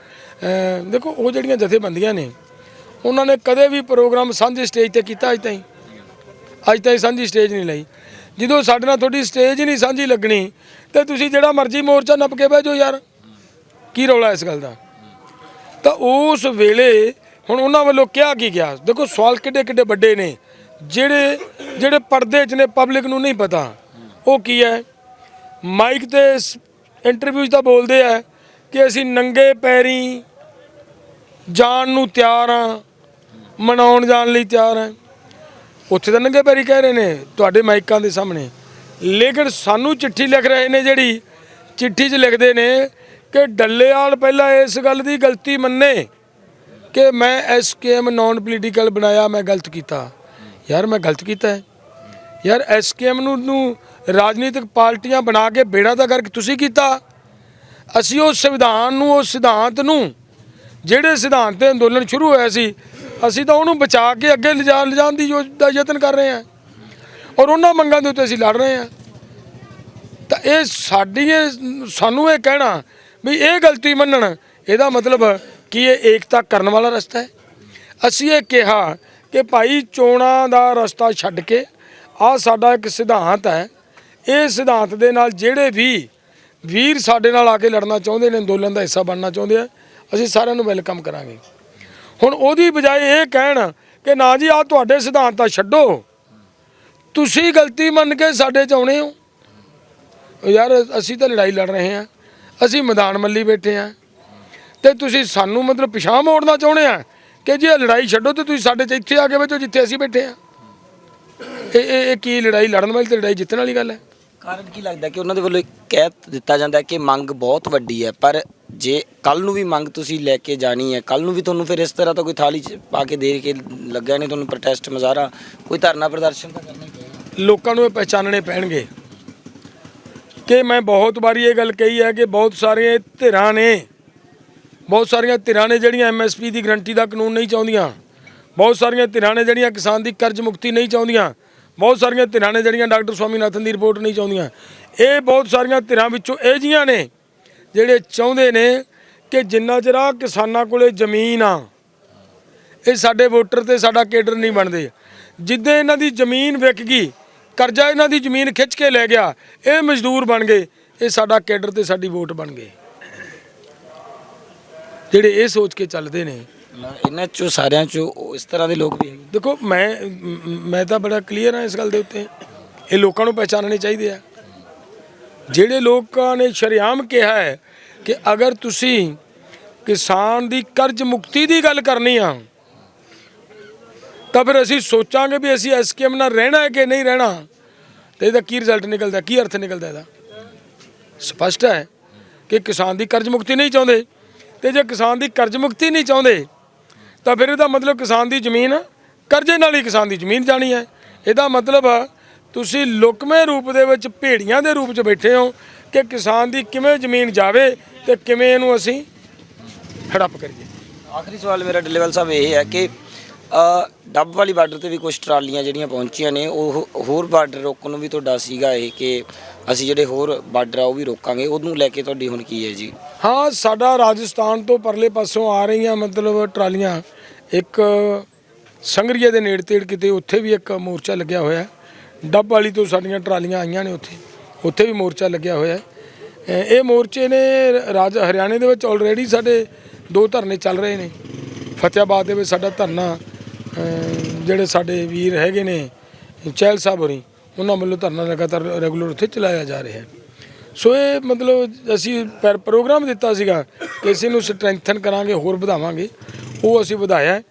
ਦੇਖੋ ਉਹ ਜਿਹੜੀਆਂ ਜਥੇਬੰਦੀਆਂ ਨੇ ਉਹਨਾਂ ਨੇ ਕਦੇ ਵੀ ਪ੍ਰੋਗਰਾਮ ਸਾਂਝੇ ਸਟੇਜ ਤੇ ਕੀਤਾ ਅੱਜ ਤਾਈਂ। ਅੱਜ ਤਾਂ ਇਹ ਸਾਂਝੀ ਸਟੇਜ ਨਹੀਂ ਲਈ। ਜਦੋਂ ਸਾਡੇ ਨਾਲ ਤੁਹਾਡੀ ਸਟੇਜ ਹੀ ਨਹੀਂ ਸਾਂਝੀ ਲੱਗਣੀ, ਤੇ ਤੁਸੀਂ ਜਿਹੜਾ ਮਰਜ਼ੀ ਮੋਰਚਾ ਨੱਪ ਕੇ ਬਹਿ ਜਾਓ ਯਾਰ। ਕੀ ਰੌਲਾ ਇਸ ਗੱਲ ਦਾ? ਤਾਂ ਉਸ ਵੇਲੇ ਹੁਣ ਉਹਨਾਂ ਵੱਲੋਂ ਕਿਹਾ ਕੀ ਗਿਆ? ਦੇਖੋ ਸਵਾਲ ਕਿੱਡੇ ਕਿੱਡੇ ਵੱਡੇ ਨੇ। ਜਿਹੜੇ ਜਿਹੜੇ ਪਰਦੇ 'ਚ ਨੇ ਪਬਲਿਕ ਨੂੰ ਨਹੀਂ ਪਤਾ। ਉਹ ਕੀ ਹੈ? ਮਾਈਕ ਤੇ ਇੰਟਰਵਿਊਜ਼ ਤਾਂ ਬੋਲਦੇ ਆ ਕਿ ਅਸੀਂ ਨੰਗੇ ਪੈਰੀ ਜਾਣ ਨੂੰ ਤਿਆਰ ਆ ਮਨਾਉਣ ਜਾਣ ਲਈ ਤਿਆਰ ਆ ਉੱਥੇ ਤਾਂ ਨੰਗੇ ਪੈਰੀ ਕਹਿ ਰਹੇ ਨੇ, ਤੁਹਾਡੇ ਮਾਈਕਾਂ ਦੇ ਸਾਹਮਣੇ। ਲੇਕਿਨ ਸਾਨੂੰ ਚਿੱਠੀ ਲਿਖ ਰਹੇ ਨੇ ਜਿਹੜੀ, ਚਿੱਠੀ 'ਚ ਲਿਖਦੇ ਨੇ ਕਿ ਡੱਲੇਵਾਲ ਪਹਿਲਾਂ ਇਸ ਗੱਲ ਦੀ ਗਲਤੀ ਮੰਨੇ ਕਿ ਮੈਂ ਐਸਕੇਐਮ ਨਾਨ ਪੋਲੀਟੀਕਲ ਬਣਾਇਆ, ਮੈਂ ਗਲਤ ਕੀਤਾ। ਯਾਰ, ਮੈਂ ਗਲਤ ਕੀਤਾ ਹੈ। ਯਾਰ ਐਸਕੇਐਮ ਨੂੰ ਨੂੰ ਰਾਜਨੀਤਿਕ ਪਾਰਟੀਆਂ ਬਣਾ ਕੇ ਬੇੜਾ ਦਾ ਕਰਕੇ ਤੁਸੀਂ ਕੀਤਾ। ਅਸੀਂ ਉਸ ਸੰਵਿਧਾਨ ਨੂੰ ਉਸ ਸਿਧਾਂਤ ਨੂੰ, ਜਿਹੜੇ ਸਿਧਾਂਤ ਤੇ ਅੰਦੋਲਨ ਸ਼ੁਰੂ ਹੋਇਆ ਸੀ ਅਸੀਂ ਤਾਂ ਉਹਨੂੰ ਬਚਾ ਕੇ ਅੱਗੇ ਲਿਜਾ ਲਿਜਾਣ ਦੀ ਯੋਜ- ਦਾ ਯਤਨ ਕਰ ਰਹੇ ਹਾਂ। ਔਰ ਉਹਨਾਂ ਮੰਗਾਂ ਦੇ ਉੱਤੇ ਅਸੀਂ ਲੜ ਰਹੇ ਹਾਂ। ਤਾਂ ਇਹ ਸਾਡੀ ਇਹ- ਸਾਨੂੰ ਇਹ ਕਹਿਣਾ ਵੀ ਇਹ ਗਲਤੀ ਮੰਨਣ, ਇਹਦਾ ਮਤਲਬ ਕਿ ਇਹ ਏਕਤਾ ਕਰਨ ਵਾਲਾ ਰਸਤਾ ਹੈ। ਅਸੀਂ ਇਹ ਕਿਹਾ ਕਿ ਭਾਈ ਚੋਣਾਂ ਦਾ ਰਸਤਾ ਛੱਡ ਕੇ ਆਹ ਸਾਡਾ ਇੱਕ ਸਿਧਾਂਤ ਹੈ। ਇਹ ਸਿਧਾਂਤ ਦੇ ਨਾਲ ਜਿਹੜੇ ਵੀ ਵੀਰ ਸਾਡੇ ਨਾਲ ਆ ਕੇ ਲੜਨਾ ਚਾਹੁੰਦੇ ਨੇ, ਅੰਦੋਲਨ ਦਾ ਹਿੱਸਾ ਬਣਨਾ ਚਾਹੁੰਦੇ ਆ, ਅਸੀਂ ਸਾਰਿਆਂ ਨੂੰ ਵੈਲਕਮ ਕਰਾਂਗੇ। ਹੁਣ ਉਹਦੀ ਬਜਾਏ ਇਹ ਕਹਿਣ ਕਿ ਨਾ ਜੀ ਆ ਤੁਹਾਡੇ ਸਿਧਾਂਤ ਤਾਂ ਛੱਡੋ। ਤੁਸੀਂ ਗਲਤੀ ਮੰਨ ਕੇ ਸਾਡੇ ਚ ਆਉਣੇ ਹੋ। ਯਾਰ, ਅਸੀਂ ਤਾਂ ਲੜਾਈ ਲੜ ਰਹੇ ਹਾਂ। ਅਸੀਂ ਮੈਦਾਨ ਮੱਲੀ ਬੈਠੇ ਹਾਂ। ਤੇ ਤੁਸੀਂ ਸਾਨੂੰ ਮਤਲਬ ਪਿਛਾਂ ਮੋੜਨਾ ਚਾਹੁੰਦੇ ਆ ਕਿ ਜੇ ਇਹ ਲੜਾਈ ਛੱਡੋ ਤੇ ਤੁਸੀਂ ਸਾਡੇ ਚ ਇੱਥੇ ਆ ਕੇ ਬੈਠੋ ਜਿੱਥੇ ਅਸੀਂ ਬੈਠੇ ਆ ਇਹ ਇਹ ਇਹ ਕੀ ਲੜਾਈ ਲੜਨ ਵਾਲੀ ਤੇ ਲੜਾਈ ਜਿੱਤਣ ਵਾਲੀ ਗੱਲ ਹੈ? ਕਾਰਨ ਕੀ ਲੱਗਦਾ ਕਿ ਉਹਨਾਂ ਦੇ ਵੱਲੋਂ ਇੱਕ ਕਹਿ ਦਿੱਤਾ ਜਾਂਦਾ ਕਿ ਮੰਗ ਬਹੁਤ ਵੱਡੀ ਹੈ, ਪਰ ਜੇ ਕੱਲ ਨੂੰ ਵੀ ਮੰਗ ਤੁਸੀਂ ਲੈ ਕੇ ਜਾਣੀ ਹੈ ਕੱਲ ਨੂੰ ਵੀ ਤੁਹਾਨੂੰ ਫਿਰ ਇਸ ਤਰ੍ਹਾਂ ਤਾਂ ਕੋਈ ਥਾਲੀ 'ਚ ਪਾ ਕੇ ਦੇ ਕੇ ਲੱਗਿਆ ਨਹੀਂ, ਤੁਹਾਨੂੰ ਪ੍ਰੋਟੈਸਟ ਮੁਜ਼ਾਹਰਾ ਕੋਈ ਧਰਨਾ ਪ੍ਰਦਰਸ਼ਨ ਤਾਂ ਕਰਨਾ ਹੀ ਪਏਗਾ। ਲੋਕਾਂ ਨੂੰ ਇਹ ਪਹਿਚਾਨਣੇ ਪੈਣਗੇ। ਕਿ ਮੈਂ ਬਹੁਤ ਵਾਰੀ ਇਹ ਗੱਲ ਕਹੀ ਹੈ ਕਿ ਬਹੁਤ ਸਾਰੇ ਧਿਰਾਂ ਨੇ, ਬਹੁਤ ਸਾਰੀਆਂ ਧਿਰਾਂ ਨੇ ਜਿਹੜੀਆਂ ਐਮਐਸਪੀ ਦੀ ਗਰੰਟੀ ਦਾ ਕਾਨੂੰਨ ਨਹੀਂ ਚਾਹੁੰਦੀਆਂ, ਬਹੁਤ ਸਾਰੀਆਂ ਧਿਰਾਂ ਨੇ ਜਿਹੜੀਆਂ ਕਿਸਾਨ ਦੀ ਕਰਜ਼ ਮੁਕਤੀ ਨਹੀਂ ਚਾਹੁੰਦੀਆਂ ਬਹੁਤ ਸਾਰੀਆਂ ਧਿਰਾਂ ਨੇ ਜਿਹੜੀਆਂ ਡਾਕਟਰ ਸਵਾਮੀਨਾਥਨ ਦੀ ਰਿਪੋਰਟ ਨਹੀਂ ਚਾਹੁੰਦੀਆਂ। ਇਹ ਬਹੁਤ ਸਾਰੀਆਂ ਧਿਰਾਂ ਵਿੱਚੋਂ ਇਹ ਜੀਆਂ ਨੇ ਜਿਹੜੇ ਚਾਹੁੰਦੇ ਨੇ ਕਿ ਜਿੰਨਾ ਚਿਰ ਆਹ ਕਿਸਾਨਾਂ ਕੋਲੇ ਜ਼ਮੀਨ ਆ, ਇਹ ਸਾਡੇ ਵੋਟਰ ਤੇ ਸਾਡਾ ਕੇਡਰ ਨਹੀਂ ਬਣਦੇ। ਜਿੱਦਾਂ ਇਹਨਾਂ ਦੀ ਜ਼ਮੀਨ ਵਿਕ ਗਈ, ਕਰਜ਼ਾ ਇਹਨਾਂ ਦੀ ਜ਼ਮੀਨ ਖਿੱਚ ਕੇ ਲੈ ਗਿਆ, ਇਹ ਮਜ਼ਦੂਰ ਬਣ ਗਏ, ਇਹ ਸਾਡਾ ਕੇਡਰ ਤੇ ਸਾਡੀ ਵੋਟ ਬਣ ਗਏ। ਜਿਹੜੇ ਇਹ ਸੋਚ ਕੇ ਚੱਲਦੇ ਨੇ ਇਹਨਾਂ ਚੋਂ, ਸਾਰਿਆਂ ਚੋਂ, ਉਹ ਇਸ ਤਰ੍ਹਾਂ ਦੇ ਲੋਕ ਵੀ ਹੈਗੇ। ਦੇਖੋ, ਮੈਂ ਮੈਂ ਤਾਂ ਬੜਾ ਕਲੀਅਰ ਹਾਂ ਇਸ ਗੱਲ ਦੇ ਉੱਤੇ। ਇਹ ਲੋਕਾਂ ਨੂੰ ਪਹਿਚਾਨਣੇ ਚਾਹੀਦੇ ਆ। ਜਿਹੜੇ ਲੋਕਾਂ ਨੇ ਸ਼ਰੇਆਮ ਕਿਹਾ ਹੈ ਕਿ ਅਗਰ ਤੁਸੀਂ ਕਿਸਾਨ ਦੀ ਕਰਜ਼ ਮੁਕਤੀ ਦੀ ਗੱਲ ਕਰਨੀ ਆ, ਤਾਂ ਫਿਰ ਅਸੀਂ ਸੋਚਾਂਗੇ ਵੀ ਅਸੀਂ ਐਸਕੇਐਮ ਨਾਲ ਰਹਿਣਾ ਹੈ ਕਿ ਨਹੀਂ ਰਹਿਣਾ? ਤੇ ਇਹਦਾ ਕੀ ਰਿਜ਼ਲਟ ਨਿਕਲਦਾ, ਕੀ ਅਰਥ ਨਿਕਲਦਾ ਇਹਦਾ? ਸਪਸ਼ਟ ਹੈ ਕਿ ਕਿਸਾਨ ਦੀ ਕਰਜ਼ ਮੁਕਤੀ ਨਹੀਂ ਚਾਹੁੰਦੇ। ਤੇ ਜੇ ਕਿਸਾਨ ਦੀ ਕਰਜ਼ ਮੁਕਤੀ ਨਹੀਂ ਚਾਹੁੰਦੇ ਤਾਂ ਫਿਰ ਇਹਦਾ ਮਤਲਬ ਕਿਸਾਨ ਦੀ ਜ਼ਮੀਨ ਕਰਜ਼ੇ ਨਾਲ ਹੀ ਕਿਸਾਨ ਦੀ ਜ਼ਮੀਨ ਜਾਣੀ ਹੈ। ਇਹਦਾ ਮਤਲਬ ਤੁਸੀਂ ਲੁਕਵੇਂ ਰੂਪ ਦੇ ਵਿੱਚ ਭੇੜੀਆਂ ਦੇ ਰੂਪ 'ਚ ਬੈਠੇ ਹੋ ਕਿ ਕਿਸਾਨ ਦੀ ਕਿਵੇਂ ਜ਼ਮੀਨ ਜਾਵੇ ਤੇ ਕਿਵੇਂ ਇਹਨੂੰ ਅਸੀਂ ਹੜੱਪ ਕਰੀਏ। ਆਖਰੀ ਸਵਾਲ ਮੇਰਾ ਡੱਲੇਵਾਲ ਸਾਹਿਬ ਇਹ ਹੈ ਕਿ ਡੱਬ ਵਾਲੀ ਬਾਰਡਰ ਤੇ ਵੀ ਕੁਝ ਟਰਾਲੀਆਂ ਜਿਹੜੀਆਂ ਪਹੁੰਚੀਆਂ ਨੇ, ਉਹ ਹੋਰ ਬਾਰਡਰ ਰੋਕਣ ਨੂੰ ਵੀ ਤੁਹਾਡਾ ਸੀਗਾ ਇਹ ਕਿ ਅਸੀਂ ਜਿਹੜੇ ਹੋਰ ਬਾਰਡਰ ਆ ਉਹ ਵੀ ਰੋਕਾਂਗੇ। ਉਹਨੂੰ ਲੈ ਕੇ ਤੁਹਾਡੀ ਹੁਣ ਕੀ ਹੈ ਜੀ? ਹਾਂ, ਸਾਡਾ ਰਾਜਸਥਾਨ ਤੋਂ ਪਰਲੇ ਪਾਸੋਂ ਆ ਰਹੀਆਂ ਮਤਲਬ ਟਰਾਲੀਆਂ, ਇੱਕ ਸੰਗਰੀਏ ਦੇ ਨੇੜੇ ਤੇੜ ਕਿਤੇ ਉੱਥੇ ਵੀ ਇੱਕ ਮੋਰਚਾ ਲੱਗਿਆ ਹੋਇਆ ਡੱਬ ਵਾਲੀ ਤੋਂ ਸਾਡੀਆਂ ਟਰਾਲੀਆਂ ਆਈਆਂ ਨੇ ਉੱਥੇ ਉੱਥੇ ਵੀ ਮੋਰਚਾ ਲੱਗਿਆ ਹੋਇਆ ਇਹ ਮੋਰਚੇ ਨੇ ਰਾਜ ਹਰਿਆਣੇ ਦੇ ਵਿੱਚ ਆਲਰੇਡੀ ਸਾਡੇ ਦੋ ਧਰਨੇ ਚੱਲ ਰਹੇ ਨੇ। ਫਤਿਆਬਾਦ ਦੇ ਵਿੱਚ ਸਾਡਾ ਧਰਨਾ ਜਿਹੜੇ ਸਾਡੇ ਵੀਰ ਹੈਗੇ ਨੇ, ਚਹਿਲ ਸਾਹਿਬ ਹੋਰੀ, ਉਹਨਾਂ ਵੱਲੋਂ ਧਰਨਾ ਲਗਾਤਾਰ ਰੈਗੂਲਰ ਉੱਥੇ ਚਲਾਇਆ ਜਾ ਰਿਹਾ ਹੈ। ਸੋ ਇਹ ਮਤਲਬ ਅਸੀਂ ਪਰ- ਪ੍ਰੋਗਰਾਮ ਦਿੱਤਾ ਸੀਗਾ ਕਿ ਇਸ ਨੂੰ ਸਟਰੈਂਥਨ ਕਰਾਂਗੇ, ਹੋਰ ਵਧਾਵਾਂਗੇ। ਉਹ ਅਸੀਂ ਵਧਾਇਆ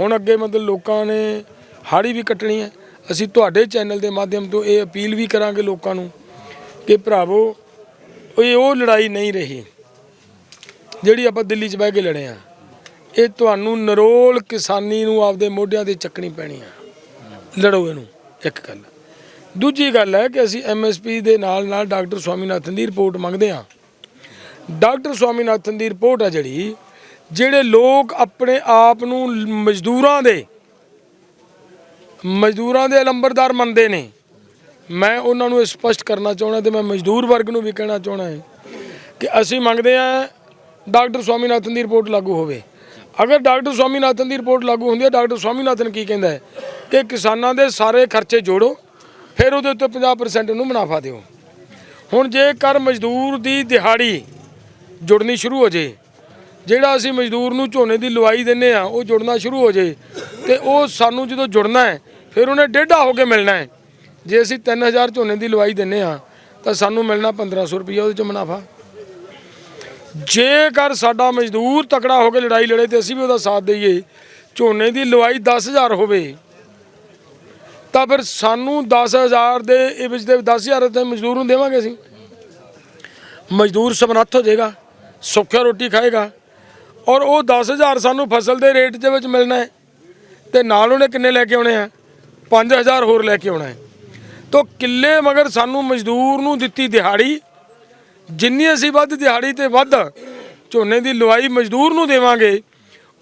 ਹੁਣ ਅੱਗੇ ਮਤਲਬ ਲੋਕਾਂ ਨੇ ਹਾੜੀ ਵੀ ਕੱਟਣੀ ਹੈ। ਅਸੀਂ ਤੁਹਾਡੇ ਚੈਨਲ ਦੇ ਮਾਧਿਅਮ ਤੋਂ ਇਹ ਅਪੀਲ ਵੀ ਕਰਾਂਗੇ ਲੋਕਾਂ ਨੂੰ ਕਿ ਭਰਾਵੋ, ਇਹ ਉਹ ਲੜਾਈ ਨਹੀਂ ਰਹੀ, ਜਿਹੜੀ ਆਪਾਂ ਦਿੱਲੀ 'ਚ ਬਹਿ ਕੇ ਲੜੇ ਆ ਇਹ ਤੁਹਾਨੂੰ ਨਰੋਲ ਕਿਸਾਨੀ ਨੂੰ ਆਪਦੇ ਮੋਢਿਆਂ ਤੇ ਚੱਕਣੀ ਪੈਣੀ ਹੈ ਲੜੋ ਇਹਨੂੰ, ਇੱਕ ਗੱਲ। ਦੂਜੀ ਗੱਲ ਹੈ ਕਿ ਅਸੀਂ ਐਮਐਸਪੀ ਦੇ ਨਾਲ ਨਾਲ ਡਾਕਟਰ ਸਵਾਮੀਨਾਥਨ ਦੀ ਰਿਪੋਰਟ ਮੰਗਦੇ ਹਾਂ। ਡਾਕਟਰ ਸਵਾਮੀਨਾਥਨ ਦੀ ਰਿਪੋਰਟ ਹੈ ਜਿਹੜੀ, ਜਿਹੜੇ ਲੋਕ ਆਪਣੇ ਆਪ ਨੂੰ ਮਜ਼ਦੂਰਾਂ ਦੇ ਮਜ਼ਦੂਰਾਂ ਦੇ ਅਲੰਬਰਦਾਰ ਮੰਨਦੇ ਨੇ। ਮੈਂ ਉਹਨਾਂ ਨੂੰ ਇਹ ਸਪਸ਼ਟ ਕਰਨਾ ਚਾਹੁੰਦਾ ਤੇ ਮੈਂ ਮਜ਼ਦੂਰ ਵਰਗ ਨੂੰ ਵੀ ਕਹਿਣਾ ਚਾਹੁੰਦਾ ਹਾਂ ਕਿ ਅਸੀਂ ਮੰਗਦੇ ਹਾਂ ਡਾਕਟਰ ਸਵਾਮੀਨਾਥਨ ਦੀ ਰਿਪੋਰਟ ਲਾਗੂ ਹੋਵੇ। ਅਗਰ ਡਾਕਟਰ ਸਵਾਮੀਨਾਥਨ ਦੀ ਰਿਪੋਰਟ ਲਾਗੂ ਹੁੰਦੀ ਹੈ, ਡਾਕਟਰ ਸਵਾਮੀਨਾਥਨ ਕੀ ਕਹਿੰਦਾ ਹੈ? ਕਿ ਕਿਸਾਨਾਂ ਦੇ ਸਾਰੇ ਖਰਚੇ ਜੋੜੋ, ਫਿਰ ਉਹਦੇ ਉੱਤੇ 50% ਨੂੰ ਮੁਨਾਫਾ ਦਿਓ। ਹੁਣ ਜੇਕਰ ਮਜ਼ਦੂਰ ਦੀ ਦਿਹਾੜੀ ਜੁੜਨੀ ਸ਼ੁਰੂ ਹੋ ਜੇ, ਜਿਹੜਾ ਅਸੀਂ ਮਜ਼ਦੂਰ ਨੂੰ ਝੋਨੇ ਦੀ ਲਵਾਈ ਦਿੰਨੇ ਆ, ਉਹ ਜੁੜਨਾ ਸ਼ੁਰੂ ਹੋ ਜੇ, ਤੇ ਉਹ ਸਾਨੂੰ ਜਦੋਂ ਜੁੜਨਾ ਹੈ, ਫਿਰ ਉਹਨੇ ਡੇਢਾ ਹੋ ਕੇ ਮਿਲਣਾ ਹੈ। ਜੇ ਅਸੀਂ 3000 ਝੋਨੇ ਦੀ ਲਵਾਈ ਦਿੰਨੇ ਆ, ਤਾਂ ਸਾਨੂੰ ਮਿਲਣਾ 1500 ਰੁਪਈਆ ਉਹਦੇ ਚ ਮੁਨਾਫਾ। ਜੇਕਰ ਸਾਡਾ ਮਜ਼ਦੂਰ ਤਕੜਾ ਹੋ ਕੇ ਲੜਾਈ ਲੜੇ ਤੇ ਅਸੀਂ ਵੀ ਉਹਦਾ ਸਾਥ ਦਈਏ, ਝੋਨੇ ਦੀ ਲਵਾਈ 10000 ਹੋਵੇ, ਤਾਂ ਫਿਰ ਸਾਨੂੰ 10000 ਦੇ ਇਹ ਵਿੱਚ ਦੇ 10000 ਤੇ ਮਜ਼ਦੂਰ ਨੂੰ ਦੇਵਾਂਗੇ ਅਸੀਂ। ਮਜ਼ਦੂਰ ਸਮਰੱਥ ਹੋ ਜਾਏਗਾ, ਸੁੱਖਿਆ ਰੋਟੀ ਖਾਏਗਾ, ਔਰ ਉਹ 10000 ਸਾਨੂੰ ਫਸਲ ਦੇ ਰੇਟ ਦੇ ਵਿੱਚ ਮਿਲਣਾ ਹੈ, ਤੇ ਨਾਲ ਉਹਨੇ ਕਿੰਨੇ ਲੈ ਕੇ ਆਉਣੇ ਆ? 5000 ਹੋਰ ਲੈ ਕੇ ਆਉਣਾ ਹੈ। ਤੋ ਕਿੱਲੇ ਮਗਰ ਸਾਨੂੰ ਮਜ਼ਦੂਰ ਨੂੰ ਦਿੱਤੀ ਦਿਹਾੜੀ ਜਿੰਨੀ ਅਸੀਂ ਵੱਧ ਦਿਹਾੜੀ ਤੇ ਵੱਧ ਝੋਨੇ ਦੀ ਲਵਾਈ ਮਜ਼ਦੂਰ ਨੂੰ ਦੇਵਾਂਗੇ,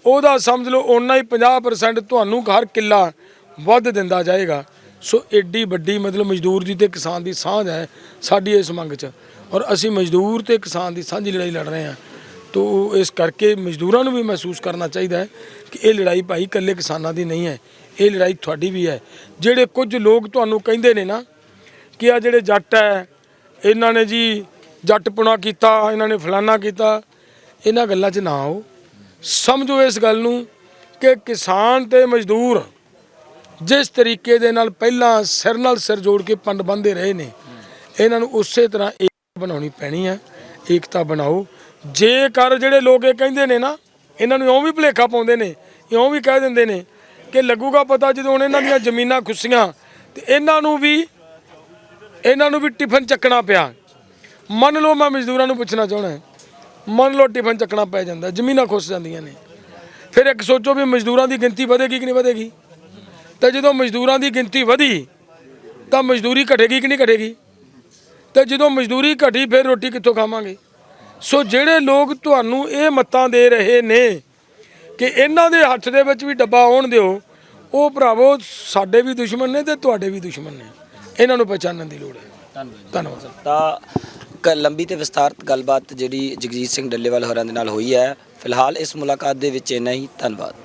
ਉਹਦਾ ਸਮਝ ਲਓ ਓਨਾ ਹੀ 50% ਤੁਹਾਨੂੰ ਹਰ ਕਿੱਲਾ ਵੱਧ ਦਿੰਦਾ ਜਾਏਗਾ। ਸੋ ਏਡੀ ਵੱਡੀ ਮਤਲਬ ਮਜ਼ਦੂਰ ਦੀ ਤੇ ਕਿਸਾਨ ਦੀ ਸਾਂਝ ਹੈ ਸਾਡੀ ਇਸ ਮੰਗ 'ਚ। ਔਰ ਅਸੀਂ ਮਜ਼ਦੂਰ ਤੇ ਕਿਸਾਨ ਦੀ ਸਾਂਝੀ ਲੜਾਈ ਲੜ ਰਹੇ ਹਾਂ। ਤੋ ਇਸ ਕਰਕੇ ਮਜ਼ਦੂਰਾਂ ਨੂੰ ਵੀ ਮਹਿਸੂਸ ਕਰਨਾ ਚਾਹੀਦਾ ਹੈ ਕਿ ਇਹ ਲੜਾਈ ਭਾਈ ਇਕੱਲੇ ਕਿਸਾਨਾਂ ਦੀ ਨਹੀਂ ਹੈ, ਇਹ ਲੜਾਈ ਤੁਹਾਡੀ ਵੀ ਹੈ। ਜਿਹੜੇ ਕੁਝ ਲੋਕ ਤੁਹਾਨੂੰ ਕਹਿੰਦੇ ਨੇ ਨਾ ਕਿ ਆ ਜਿਹੜੇ ਜੱਟ ਹੈ, ਇਹਨਾਂ ਨੇ ਜੀ ਜੱਟਪੁਣਾ ਕੀਤਾ, ਇਹਨਾਂ ਨੇ ਫਲਾਨਾ ਕੀਤਾ। ਇਹਨਾਂ ਗੱਲਾਂ 'ਚ ਨਾ ਆਓ। ਸਮਝੋ ਇਸ ਗੱਲ ਨੂੰ ਕਿ ਕਿਸਾਨ ਤੇ ਮਜ਼ਦੂਰ ਜਿਸ ਤਰੀਕੇ ਦੇ ਨਾਲ ਪਹਿਲਾਂ ਸਿਰ ਨਾਲ ਸਿਰ ਜੋੜ ਕੇ ਪੰਡ ਬੰਦੇ ਰਹੇ ਨੇ, ਇਹਨਾਂ ਨੂੰ ਉਸੇ ਤਰ੍ਹਾਂ ਏਕਤਾ ਬਣਾਉਣੀ ਪੈਣੀ ਹੈ ਏਕਤਾ ਬਣਾਓ। ਜੇਕਰ ਜਿਹੜੇ ਲੋਕ ਇਹ ਕਹਿੰਦੇ ਨੇ ਨਾ, ਇਹਨਾਂ ਨੂੰ ਇਉਂ ਵੀ ਭੁਲੇਖਾ ਪਾਉਂਦੇ ਨੇ, ਇਉਂ ਵੀ ਕਹਿ ਦਿੰਦੇ ਨੇ ਕਿ ਲੱਗੂਗਾ ਪਤਾ ਜਦੋਂ ਹੁਣ ਇਹਨਾਂ ਦੀਆਂ ਜ਼ਮੀਨਾਂ ਖੁੱਸੀਆਂ, ਤੇ ਇਹਨਾਂ ਨੂੰ ਵੀ, ਇਹਨਾਂ ਨੂੰ ਵੀ ਟਿਫਨ ਚੱਕਣਾ ਪਿਆ। ਮੰਨ ਲਓ ਮੈਂ ਮਜ਼ਦੂਰਾਂ ਨੂੰ ਪੁੱਛਣਾ ਚਾਹਣਾ ਮੰਨ ਲਓ ਟਿਫਨ ਚੱਕਣਾ ਪੈ ਜਾਂਦਾ ਜ਼ਮੀਨਾਂ ਖੁੱਸ ਜਾਂਦੀਆਂ ਨੇ। ਫਿਰ ਇੱਕ ਸੋਚੋ ਵੀ ਮਜ਼ਦੂਰਾਂ ਦੀ ਗਿਣਤੀ ਵਧੇਗੀ ਕਿ ਨਹੀਂ ਵਧੇਗੀ? ਤੇ ਜਦੋਂ ਮਜ਼ਦੂਰਾਂ ਦੀ ਗਿਣਤੀ ਵਧੀ ਤਾਂ ਮਜ਼ਦੂਰੀ ਘਟੇਗੀ ਕਿ ਨਹੀਂ ਘਟੇਗੀ? ਤੇ ਜਦੋਂ ਮਜ਼ਦੂਰੀ ਘਟੀ ਫਿਰ ਰੋਟੀ ਕਿੱਥੋਂ ਖਾਵਾਂਗੇ? ਸੋ ਜਿਹੜੇ ਲੋਕ ਤੁਹਾਨੂੰ ਇਹ ਮੱਤਾਂ ਦੇ ਰਹੇ ਨੇ ਕਿ ਇਹਨਾਂ ਦੇ ਹੱਥ ਦੇ ਵਿੱਚ ਵੀ ਡੱਬਾ ਆਉਣ ਦਿਓ ਉਹ ਭਰਾਵੋ ਸਾਡੇ ਵੀ ਦੁਸ਼ਮਣ ਨੇ ਤੇ ਤੁਹਾਡੇ ਵੀ ਦੁਸ਼ਮਣ ਨੇ। ਇਹਨਾਂ ਨੂੰ ਪਛਾਣਨ ਦੀ ਲੋੜ ਹੈ। ਧੰਨਵਾਦ। ਤਾਂ ਕ ਲੰਬੀ ਤੇ ਵਿਸਤਾਰਤ ਗੱਲਬਾਤ ਜਿਹੜੀ ਜਗਜੀਤ ਸਿੰਘ ਡੱਲੇਵਾਲ ਹੋਰਾਂ ਦੇ ਨਾਲ ਹੋਈ ਹੈ। ਫਿਲਹਾਲ ਇਸ ਮੁਲਾਕਾਤ ਦੇ ਵਿੱਚ ਇੰਨਾ ਹੀ। ਧੰਨਵਾਦ।